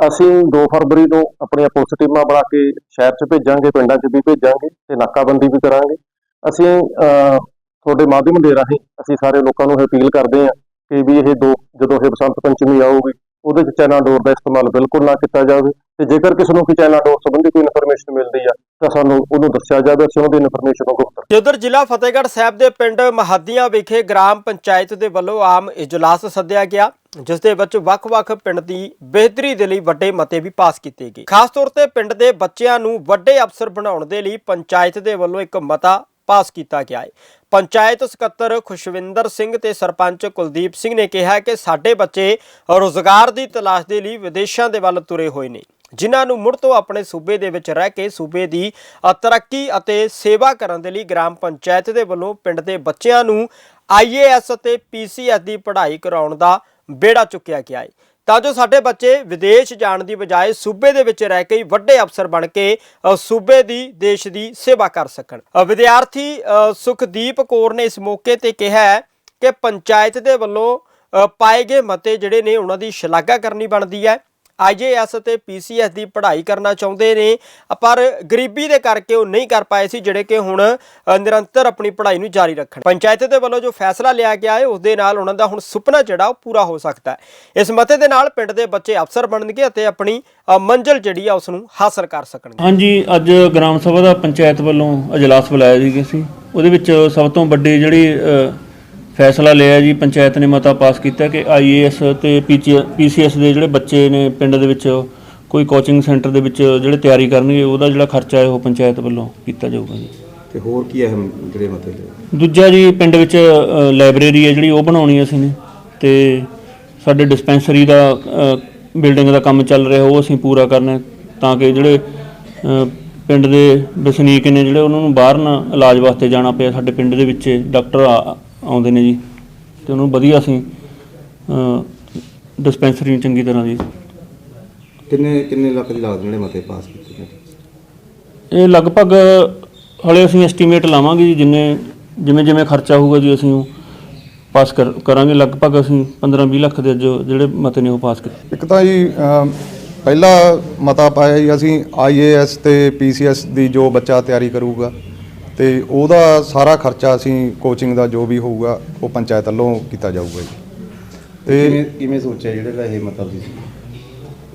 ਅਸੀਂ 2 ਫਰਵਰੀ ਨੂੰ ਆਪਣੀਆਂ ਪੁਲਿਸ ਟੀਮਾਂ ਬਣਾ ਕੇ ਸ਼ਹਿਰ 'ਚ ਭੇਜਾਂਗੇ ਪਿੰਡਾਂ 'ਚ ਵੀ ਭੇਜਾਂਗੇ ਤੇ ਨਾਕਾਬੰਦੀ ਵੀ ਕਰਾਂਗੇ। ਅਸੀਂ ਅਹ, ਤੁਹਾਡੇ ਮਾਧਿਅਮ ਦੇ ਰਾਹੀਂ ਅਸੀਂ ਸਾਰੇ ਲੋਕਾਂ ਨੂੰ ਅਪੀਲ ਕਰਦੇ ਹਾਂ ਕਿ ਵੀ ਇਹ ਦੋ, ਜਦੋਂ ਇਹ ਬਸੰਤ ਪੰਚਮੀ ਆਊਗੀ, ਉਹਦੇ 'ਚ ਚਾਈਨਾ ਡੋਰ ਦਾ ਇਸਤੇਮਾਲ ਬਿਲਕੁਲ ਨਾ ਕੀਤਾ ਜਾਵੇ ਤੇ ਜੇਕਰ ਕਿਸੇ ਨੂੰ ਕੋਈ ਚਾਈਨਾ ਡੋਰ ਸੰਬੰਧੀ ਕੋਈ ਇਨਫੋਰਮੇਸ਼ਨ ਮਿਲਦੀ ਆ, ਤਾਂ ਸਾਨੂੰ ਉਹਨੂੰ ਦੱਸਿਆ ਜਾਵੇ, ਅਸੀਂ ਉਹਦੀ ਇਨਫੋਰਮੇਸ਼ਨ ਗੁਪਤ ਤੇ ਜ਼ਿਲ੍ਹਾ ਫਤਿਹਗੜ੍ਹ ਸਾਹਿਬ ਦੇ ਪਿੰਡ ਮਹਾਦੀਆਂ ਵਿਖੇ ਗ੍ਰਾਮ ਪੰਚਾਇਤ ਦੇ ਵੱਲੋਂ ਆਮ ਇਜਲਾਸ ਸੱਦਿਆ ਗਿਆ, ਜਿਸ ਦੇ ਵਿੱਚ ਵੱਖ-ਵੱਖ ਪਿੰਡ ਦੀ ਬਿਹਤਰੀ ਦੇ ਲਈ ਵੱਡੇ ਮਤੇ ਵੀ ਪਾਸ ਕੀਤੇ ਗਏ। ਖਾਸ ਤੌਰ ਤੇ ਪਿੰਡ ਦੇ ਬੱਚਿਆਂ ਨੂੰ ਵੱਡੇ ਅਫਸਰ ਬਣਾਉਣ ਦੇ ਲਈ ਪੰਚਾਇਤ ਦੇ ਵੱਲੋਂ ਇੱਕ ਮਤਾ ਪਾਸ ਕੀਤਾ ਗਿਆ ਹੈ ਪੰਚਾਇਤ ਸਕੱਤਰ ਖੁਸ਼ਵਿੰਦਰ ਸਿੰਘ ਤੇ ਸਰਪੰਚ ਕੁਲਦੀਪ ਸਿੰਘ ਨੇ ਕਿਹਾ ਕਿ ਸਾਡੇ ਬੱਚੇ ਰੋਜ਼ਗਾਰ ਦੀ ਤਲਾਸ਼ ਦੇ ਲਈ ਵਿਦੇਸ਼ਾਂ ਦੇ ਵੱਲ ਤੁਰੇ ਹੋਏ ਨੇ। ਜਿਨ੍ਹਾਂ ਨੂੰ ਮੁੜ ਤੋਂ ਆਪਣੇ ਸੂਬੇ ਦੇ ਵਿੱਚ ਰਹਿ ਕੇ ਸੂਬੇ ਦੀ ਤਰੱਕੀ ਅਤੇ ਸੇਵਾ ਕਰਨ ਦੇ ਲਈ ਗ੍ਰਾਮ ਪੰਚਾਇਤ ਦੇ ਵੱਲੋਂ ਪਿੰਡ ਦੇ ਬੱਚਿਆਂ ਨੂੰ ਆਈਏਐਸ ਅਤੇ ਪੀਸੀਐਸ ਦੀ ਪੜ੍ਹਾਈ ਕਰਾਉਣ ਦਾ ਬੇੜਾ ਚੁੱਕਿਆ ਗਿਆ ਹੈ ਤਾਂ ਜੋ ਸਾਡੇ ਬੱਚੇ ਵਿਦੇਸ਼ ਜਾਣ ਦੀ ਬਜਾਏ ਸੂਬੇ ਦੇ ਵਿੱਚ ਰਹਿ ਕੇ ਵੱਡੇ ਅਫਸਰ ਬਣ ਕੇ ਸੂਬੇ ਦੀ, ਦੇਸ਼ ਦੀ ਸੇਵਾ ਕਰ ਸਕਣ। ਵਿਦਿਆਰਥੀ ਸੁਖਦੀਪ ਕੌਰ ਨੇ ਇਸ ਮੌਕੇ ਤੇ ਕਿਹਾ ਕਿ ਪੰਚਾਇਤ ਦੇ ਵੱਲੋਂ ਪਾਏ ਗਏ ਮਤੇ ਜਿਹੜੇ ਨੇ ਉਹਨਾਂ ਦੀ ਸ਼ਲਾਘਾ ਕਰਨੀ ਬਣਦੀ ਹੈ। ਆਈਜੇਐਸ ਅਤੇ ਪੀਸੀਐਸ ਦੀ ਪੜ੍ਹਾਈ ਕਰਨਾ ਚਾਹੁੰਦੇ ਨੇ, ਪਰ ਗਰੀਬੀ ਦੇ ਕਰਕੇ ਉਹ ਨਹੀਂ ਕਰ ਪਾਏ ਸੀ, ਜਿਹੜੇ ਕਿ ਹੁਣ ਨਿਰੰਤਰ ਆਪਣੀ ਪੜ੍ਹਾਈ ਨੂੰ ਜਾਰੀ ਰੱਖਣ। ਪੰਚਾਇਤ ਦੇ ਵੱਲੋਂ ਜੋ ਫੈਸਲਾ ਲਿਆ ਗਿਆ ਹੈ ਉਸ ਦੇ ਨਾਲ ਉਹਨਾਂ ਦਾ ਹੁਣ ਸੁਪਨਾ ਜਿਹੜਾ, ਉਹ ਪੂਰਾ ਹੋ ਸਕਦਾ ਹੈ ਇਸ ਮਤੇ ਦੇ ਨਾਲ ਪਿੰਡ ਦੇ ਬੱਚੇ ਅਫਸਰ ਬਣਨਗੇ ਅਤੇ ਆਪਣੀ ਮੰਜ਼ਿਲ ਜਿਹੜੀ ਆ ਉਸ ਨੂੰ ਹਾਸਲ ਕਰ ਸਕਣਗੇ। ਹਾਂਜੀ, ਅੱਜ ਗ੍ਰਾਮ ਸਭਾ ਦਾ ਪੰਚਾਇਤ ਵੱਲੋਂ ਅਜਲਾਸ ਬੁਲਾਇਆ ਗਿਆ ਸੀ ਉਹਦੇ ਵਿੱਚ ਸਭ ਤੋਂ ਵੱਡੀ ਜਿਹੜੀ ਫੈਸਲਾ ਲਿਆ ਜੀ ਪੰਚਾਇਤ ਨੇ ਮਤਾ ਪਾਸ ਕੀਤਾ ਕਿ ਆਈਏਐਸ ਤੇ ਪੀਸੀਐਸ ਦੇ ਜਿਹੜੇ ਬੱਚੇ ਨੇ ਪਿੰਡ ਦੇ ਵਿੱਚ ਕੋਈ ਕੋਚਿੰਗ ਸੈਂਟਰ ਦੇ ਵਿੱਚ ਜਿਹੜੇ ਤਿਆਰੀ ਕਰਨਗੇ ਉਹਦਾ ਜਿਹੜਾ ਖਰਚਾ ਹੈ ਉਹ ਪੰਚਾਇਤ ਵੱਲੋਂ ਕੀਤਾ ਜਾਊਗਾ ਜੀ। ਤੇ ਹੋਰ ਕੀ ਅਹਿਮ ਜਿਹੜੇ ਮਤੇ? ਦੂਜਾ ਜੀ ਪਿੰਡ ਵਿੱਚ ਲਾਇਬ੍ਰੇਰੀ ਹੈ ਜਿਹੜੀ ਉਹ ਬਣਾਉਣੀ ਅਸੀਂ ਨੇ। ਤੇ ਸਾਡੇ ਡਿਸਪੈਂਸਰੀ ਦਾ ਬਿਲਡਿੰਗ ਦਾ ਕੰਮ ਚੱਲ ਰਿਹਾ ਉਹ ਅਸੀਂ ਪੂਰਾ ਕਰਨਾ ਹੈ ਤਾਂ ਕਿ ਜਿਹੜੇ ਪਿੰਡ ਦੇ ਵਸਨੀਕ ਨੇ ਜਿਹੜੇ ਉਹਨਾਂ ਨੂੰ ਬਾਹਰ ਨਾ ਇਲਾਜ ਵਾਸਤੇ ਜਾਣਾ ਪਿਆ ਸਾਡੇ ਪਿੰਡ ਦੇ ਵਿੱਚ ਡਾਕਟਰ ਆਉਂਦੇ ਨੇ ਜੀ ਤੇ ਉਹਨੂੰ ਵਧੀਆ ਅਸੀਂ ਡਿਸਪੈਂਸਰੀ ਨੂੰ ਚੰਗੀ ਤਰ੍ਹਾਂ ਜੀ। ਕਿੰਨੇ ਕਿੰਨੇ ਲੱਖ ਦੀ ਲਾਗਤ ਜਿਹੜੇ ਮਤੇ ਪਾਸ ਕੀਤੇ ਨੇ? ਇਹ ਲਗਭਗ ਹਲੇ ਅਸੀਂ ਐਸਟੀਮੇਟ ਲਾਵਾਂਗੇ ਜੀ ਜਿੰਨੇ ਜਿਵੇਂ ਜਿਵੇਂ ਖਰਚਾ ਹੋਊਗਾ ਜੀ ਅਸੀਂ ਉਹ ਪਾਸ ਕਰ ਕਰਾਂਗੇ। ਲਗਭਗ ਅਸੀਂ 15-20 ਲੱਖ ਦੇ ਅੱਜ ਜਿਹੜੇ ਮਤੇ ਨੇ ਉਹ ਪਾਸ ਕੀਤੇ। ਇੱਕ ਤਾਂ ਜੀ ਪਹਿਲਾ ਮਤਾ ਪਾਇਆ ਜੀ ਅਸੀਂ ਆਈਏਐਸ ਤੇ ਪੀਸੀਐਸ ਦੀ ਜੋ ਬੱਚਾ ਤਿਆਰੀ ਕਰੂਗਾ। ਤੇ ਉਹਦਾ ਸਾਰਾ ਖਰਚਾ ਅਸੀਂ ਕੋਚਿੰਗ ਦਾ ਜੋ ਵੀ ਹੋਊਗਾ ਉਹ ਪੰਚਾਇਤ ਵੱਲੋਂ ਕੀਤਾ ਜਾਊਗਾ ਜੀ। ਤੇ ਕਿਵੇਂ ਸੋਚਿਆ ਜਿਹੜਾ ਇਹ ਮਤਾ ਤੁਸੀਂ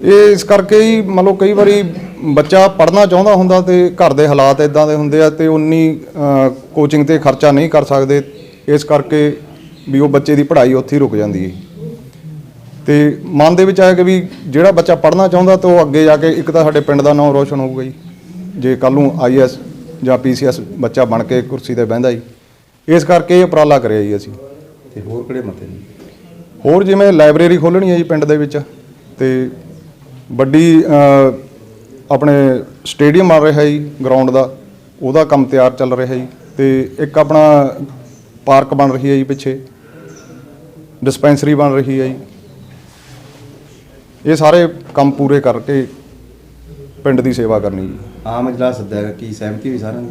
ਇਹ ਇਸ ਕਰਕੇ ਹੀ ਮੰਨ ਲਓ ਕਈ ਵਾਰੀ ਬੱਚਾ ਪੜ੍ਹਨਾ ਚਾਹੁੰਦਾ ਹੁੰਦਾ ਤੇ ਘਰ ਦੇ ਹਾਲਾਤ ਇਦਾਂ ਦੇ ਹੁੰਦੇ ਆ ਤੇ ਉਨੀ ਕੋਚਿੰਗ ਤੇ ਖਰਚਾ ਨਹੀਂ ਕਰ ਸਕਦੇ। ਇਸ ਕਰਕੇ ਵੀ ਉਹ ਬੱਚੇ ਦੀ ਪੜ੍ਹਾਈ ਉੱਥੇ ਹੀ ਰੁਕ ਜਾਂਦੀ ਹੈ। ਤੇ ਮਨ ਦੇ ਵਿੱਚ ਆਇਆ ਕਿ ਵੀ ਜਿਹੜਾ ਬੱਚਾ ਪੜ੍ਹਨਾ ਚਾਹੁੰਦਾ ਤਾਂ ਉਹ ਅੱਗੇ ਜਾ ਕੇ ਇੱਕ ਤਾਂ ਸਾਡੇ ਪਿੰਡ ਦਾ ਨਾਮ ਰੋਸ਼ਨ ਹੋਊਗਾ ਜੀ। ਜੇ ਕੱਲ ਨੂੰ ਆਈਐਸ ਜਾਂ ਪੀਸੀਐਸ ਬੱਚਾ ਬਣ ਕੇ ਕੁਰਸੀ ਤੇ ਬਹਿੰਦਾ ਜੀ। ਇਸ ਕਰਕੇ ਇਹ ਉਪਰਾਲਾ ਕਰਿਆ ਜੀ ਅਸੀਂ। ਤੇ ਹੋਰ ਕਿਹੜੇ ਮਤੇ ਨੇ? ਹੋਰ ਜਿਵੇਂ ਲਾਇਬ੍ਰੇਰੀ ਖੋਲ੍ਹਣੀ ਹੈ ਜੀ ਪਿੰਡ ਦੇ ਵਿੱਚ ਤੇ ਵੱਡੀ ਆਪਣੇ ਸਟੇਡੀਅਮ ਆ ਰਿਹਾ ਜੀ ਗਰਾਊਂਡ ਦਾ ਉਹਦਾ ਕੰਮ ਤਿਆਰ ਚੱਲ ਰਿਹਾ ਜੀ। ਤੇ ਇੱਕ ਆਪਣਾ ਪਾਰਕ ਬਣ ਰਹੀ ਹੈ ਜੀ ਪਿੱਛੇ ਡਿਸਪੈਂਸਰੀ ਬਣ ਰਹੀ ਹੈ ਜੀ। ਇਹ ਸਾਰੇ ਕੰਮ ਪੂਰੇ ਕਰਕੇ ਪਿੰਡ ਦੀ ਸੇਵਾ ਕਰਨੀ ਜੀ। ਆਮ ਇਜਲਾਸ ਸੱਦਿਆ ਕੀ ਸਹਿਮਤੀ ਹੋਈ ਸਾਰਿਆਂ ਦੀ?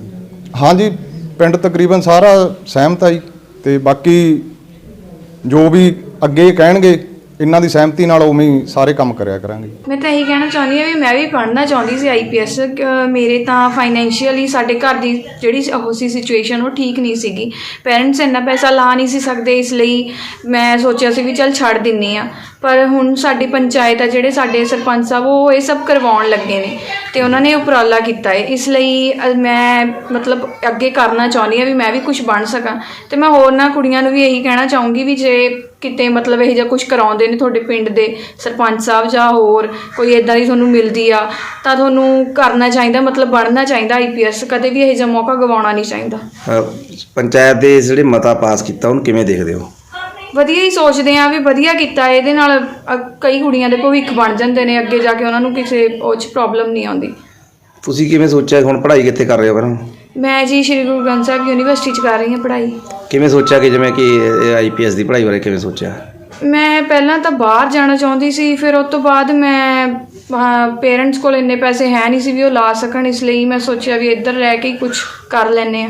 ਹਾਂਜੀ ਪਿੰਡ ਤਕਰੀਬਨ ਸਾਰਾ ਸਹਿਮਤ ਆ ਜੀ ਤੇ ਬਾਕੀ ਜੋ ਵੀ ਅੱਗੇ ਕਹਿਣਗੇ ਇਹਨਾਂ ਦੀ ਸਹਿਮਤੀ ਨਾਲ ਉਵੇਂ ਹੀ ਸਾਰੇ ਕੰਮ ਕਰਿਆ ਕਰਾਂਗੇ। ਮੈਂ ਤਾਂ ਇਹੀ ਕਹਿਣਾ ਚਾਹੁੰਦੀ ਹਾਂ ਵੀ ਮੈਂ ਵੀ ਪੜ੍ਹਨਾ ਚਾਹੁੰਦੀ ਸੀ ਆਈਪੀਐਸ ਮੇਰੇ ਤਾਂ ਫਾਈਨੈਂਸ਼ੀਅਲੀ ਸਾਡੇ ਘਰ ਦੀ ਜਿਹੜੀ ਉਹ ਸੀ ਸਿਚੁਏਸ਼ਨ ਉਹ ਠੀਕ ਨਹੀਂ ਸੀਗੀ। ਪੇਰੈਂਟਸ ਇੰਨਾ ਪੈਸਾ ਲਾ ਨਹੀਂ ਸੀ ਸਕਦੇ ਇਸ ਲਈ ਮੈਂ ਸੋਚਿਆ ਸੀ ਵੀ ਚੱਲ ਛੱਡ ਦਿੰਨੀ ਆ। ਪਰ ਹੁਣ ਸਾਡੀ ਪੰਚਾਇਤ ਆ ਜਿਹੜੇ ਸਾਡੇ ਸਰਪੰਚ ਸਾਹਿਬ ਉਹ ਇਹ ਸਭ ਕਰਵਾਉਣ ਲੱਗੇ ਨੇ ਤੇ ਉਹਨਾਂ ਨੇ ਉਪਰਾਲਾ ਕੀਤਾ ਹੈ ਇਸ ਲਈ ਅ, ਮੈਂ ਮਤਲਬ ਅੱਗੇ ਕਰਨਾ ਚਾਹੁੰਦੀ ਹਾਂ ਵੀ ਮੈਂ ਵੀ ਕੁਝ ਬਣ ਸਕਾਂ। ਤੇ ਮੈਂ ਹੋਰਨਾਂ ਕੁੜੀਆਂ ਨੂੰ ਵੀ ਇਹੀ ਕਹਿਣਾ ਚਾਹੂੰਗੀ ਵੀ ਜੇ ਕਿਤੇ ਮਤਲਬ ਇਹ ਜਿਹਾ ਕੁਝ ਕਰਾਉਂਦੇ ਨੇ ਤੁਹਾਡੇ ਪਿੰਡ ਦੇ ਸਰਪੰਚ ਸਾਹਿਬ ਜਾਂ ਹੋਰ ਕੋਈ ਇਦਾਂ ਦੀ ਤੁਹਾਨੂੰ ਮਿਲਦੀ ਆ ਤਾਂ ਤੁਹਾਨੂੰ ਕਰਨਾ ਚਾਹੀਦਾ ਮਤਲਬ ਬਣਨਾ ਚਾਹੀਦਾ ਆਈਪੀਐਸ ਕਦੇ ਵੀ ਇਹ ਜਿਹਾ ਮੌਕਾ ਗਵਾਉਣਾ ਨਹੀਂ ਚਾਹੀਦਾ। ਪੰਚਾਇਤ ਦੇ ਜਿਹੜੇ ਮਤਾ ਪਾਸ ਕੀਤਾ ਉਹਨੂੰ ਕਿਵੇਂ ਦੇਖਦੇ ਹੋ? ਵਧੀਆ ਹੀ ਸੋਚਦੇ ਆ ਵੀ ਵਧੀਆ ਕੀਤਾ ਇਹਦੇ ਨਾਲ ਅ, ਕਈ ਕੁੜੀਆਂ ਦੇ ਭਵਿੱਖ ਬਣ ਜਾਂਦੇ ਨੇ ਅੱਗੇ ਜਾ ਕੇ ਉਹਨਾਂ ਨੂੰ ਕਿਸੇ ਉਹ 'ਚ ਪ੍ਰੋਬਲਮ ਨਹੀਂ ਆਉਂਦੀ। ਤੁਸੀਂ ਕਿਵੇਂ ਸੋਚਿਆ ਹੁਣ ਪੜ੍ਹਾਈ ਕਿੱਥੇ ਕਰ ਰਹੇ ਹੋ ਫਿਰ ਮੈਂ ਜੀ ਸ਼੍ਰੀ ਗੁਰੂ ਗ੍ਰੰਥ ਸਾਹਿਬ ਯੂਨੀਵਰਸਿਟੀ 'ਚ ਕਰ ਰਹੀ ਹਾਂ ਪੜ੍ਹਾਈ। ਕਿਵੇਂ ਸੋਚਿਆ ਕਿ ਜਿਵੇਂ ਕਿ ਆਈਪੀਐਸ ਦੀ ਪੜ੍ਹਾਈ ਬਾਰੇ ਕਿਵੇਂ ਸੋਚਿਆ? ਮੈਂ ਪਹਿਲਾਂ ਤਾਂ ਬਾਹਰ ਜਾਣਾ ਚਾਹੁੰਦੀ ਸੀ ਫਿਰ ਉਸ ਤੋਂ ਬਾਅਦ ਮੈਂ ਪੇਰੈਂਟਸ ਕੋਲ ਇੰਨੇ ਪੈਸੇ ਹੈ ਨਹੀਂ ਸੀ ਵੀ ਉਹ ਲਾ ਸਕਣ ਇਸ ਲਈ ਮੈਂ ਸੋਚਿਆ ਵੀ ਇੱਧਰ ਰਹਿ ਕੇ ਹੀ ਕੁਝ ਕਰ ਲੈਨੇ ਆ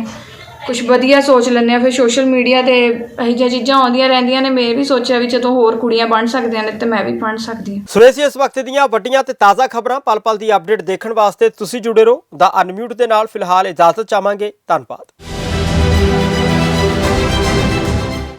ਕੁਝ ਵਧੀਆ ਸੋਚ ਲੈਂਦੇ ਆ, ਫਿਰ ਸੋਸ਼ਲ ਮੀਡੀਆ ਤੇ ਇਹੋ ਜਿਹੀਆਂ ਚੀਜ਼ਾਂ ਆਉਂਦੀਆਂ ਰਹਿੰਦੀਆਂ ਨੇ, ਮੈਂ ਵੀ ਸੋਚਿਆ ਵੀ ਜਦੋਂ ਹੋਰ ਕੁੜੀਆਂ ਬਣ ਸਕਦੀਆਂ ਨੇ, ਤੇ ਮੈਂ ਵੀ ਬਣ ਸਕਦੀ ਹਾਂ। ਸੋ ਇਸ ਵਕਤ ਦੀਆਂ ਵੱਡੀਆਂ ਤੇ ਤਾਜ਼ਾ ਖਬਰਾਂ, ਪਲ-ਪਲ ਦੀ ਅਪਡੇਟ ਦੇਖਣ ਵਾਸਤੇ ਤੁਸੀਂ ਜੁੜੇ ਰਹੋ ਦਾ ਅਨਮਿਊਟ ਦੇ ਨਾਲ। ਫਿਲਹਾਲ ਇਜਾਜ਼ਤ ਚਾਹਾਂਗੇ, ਧੰਨਵਾਦ।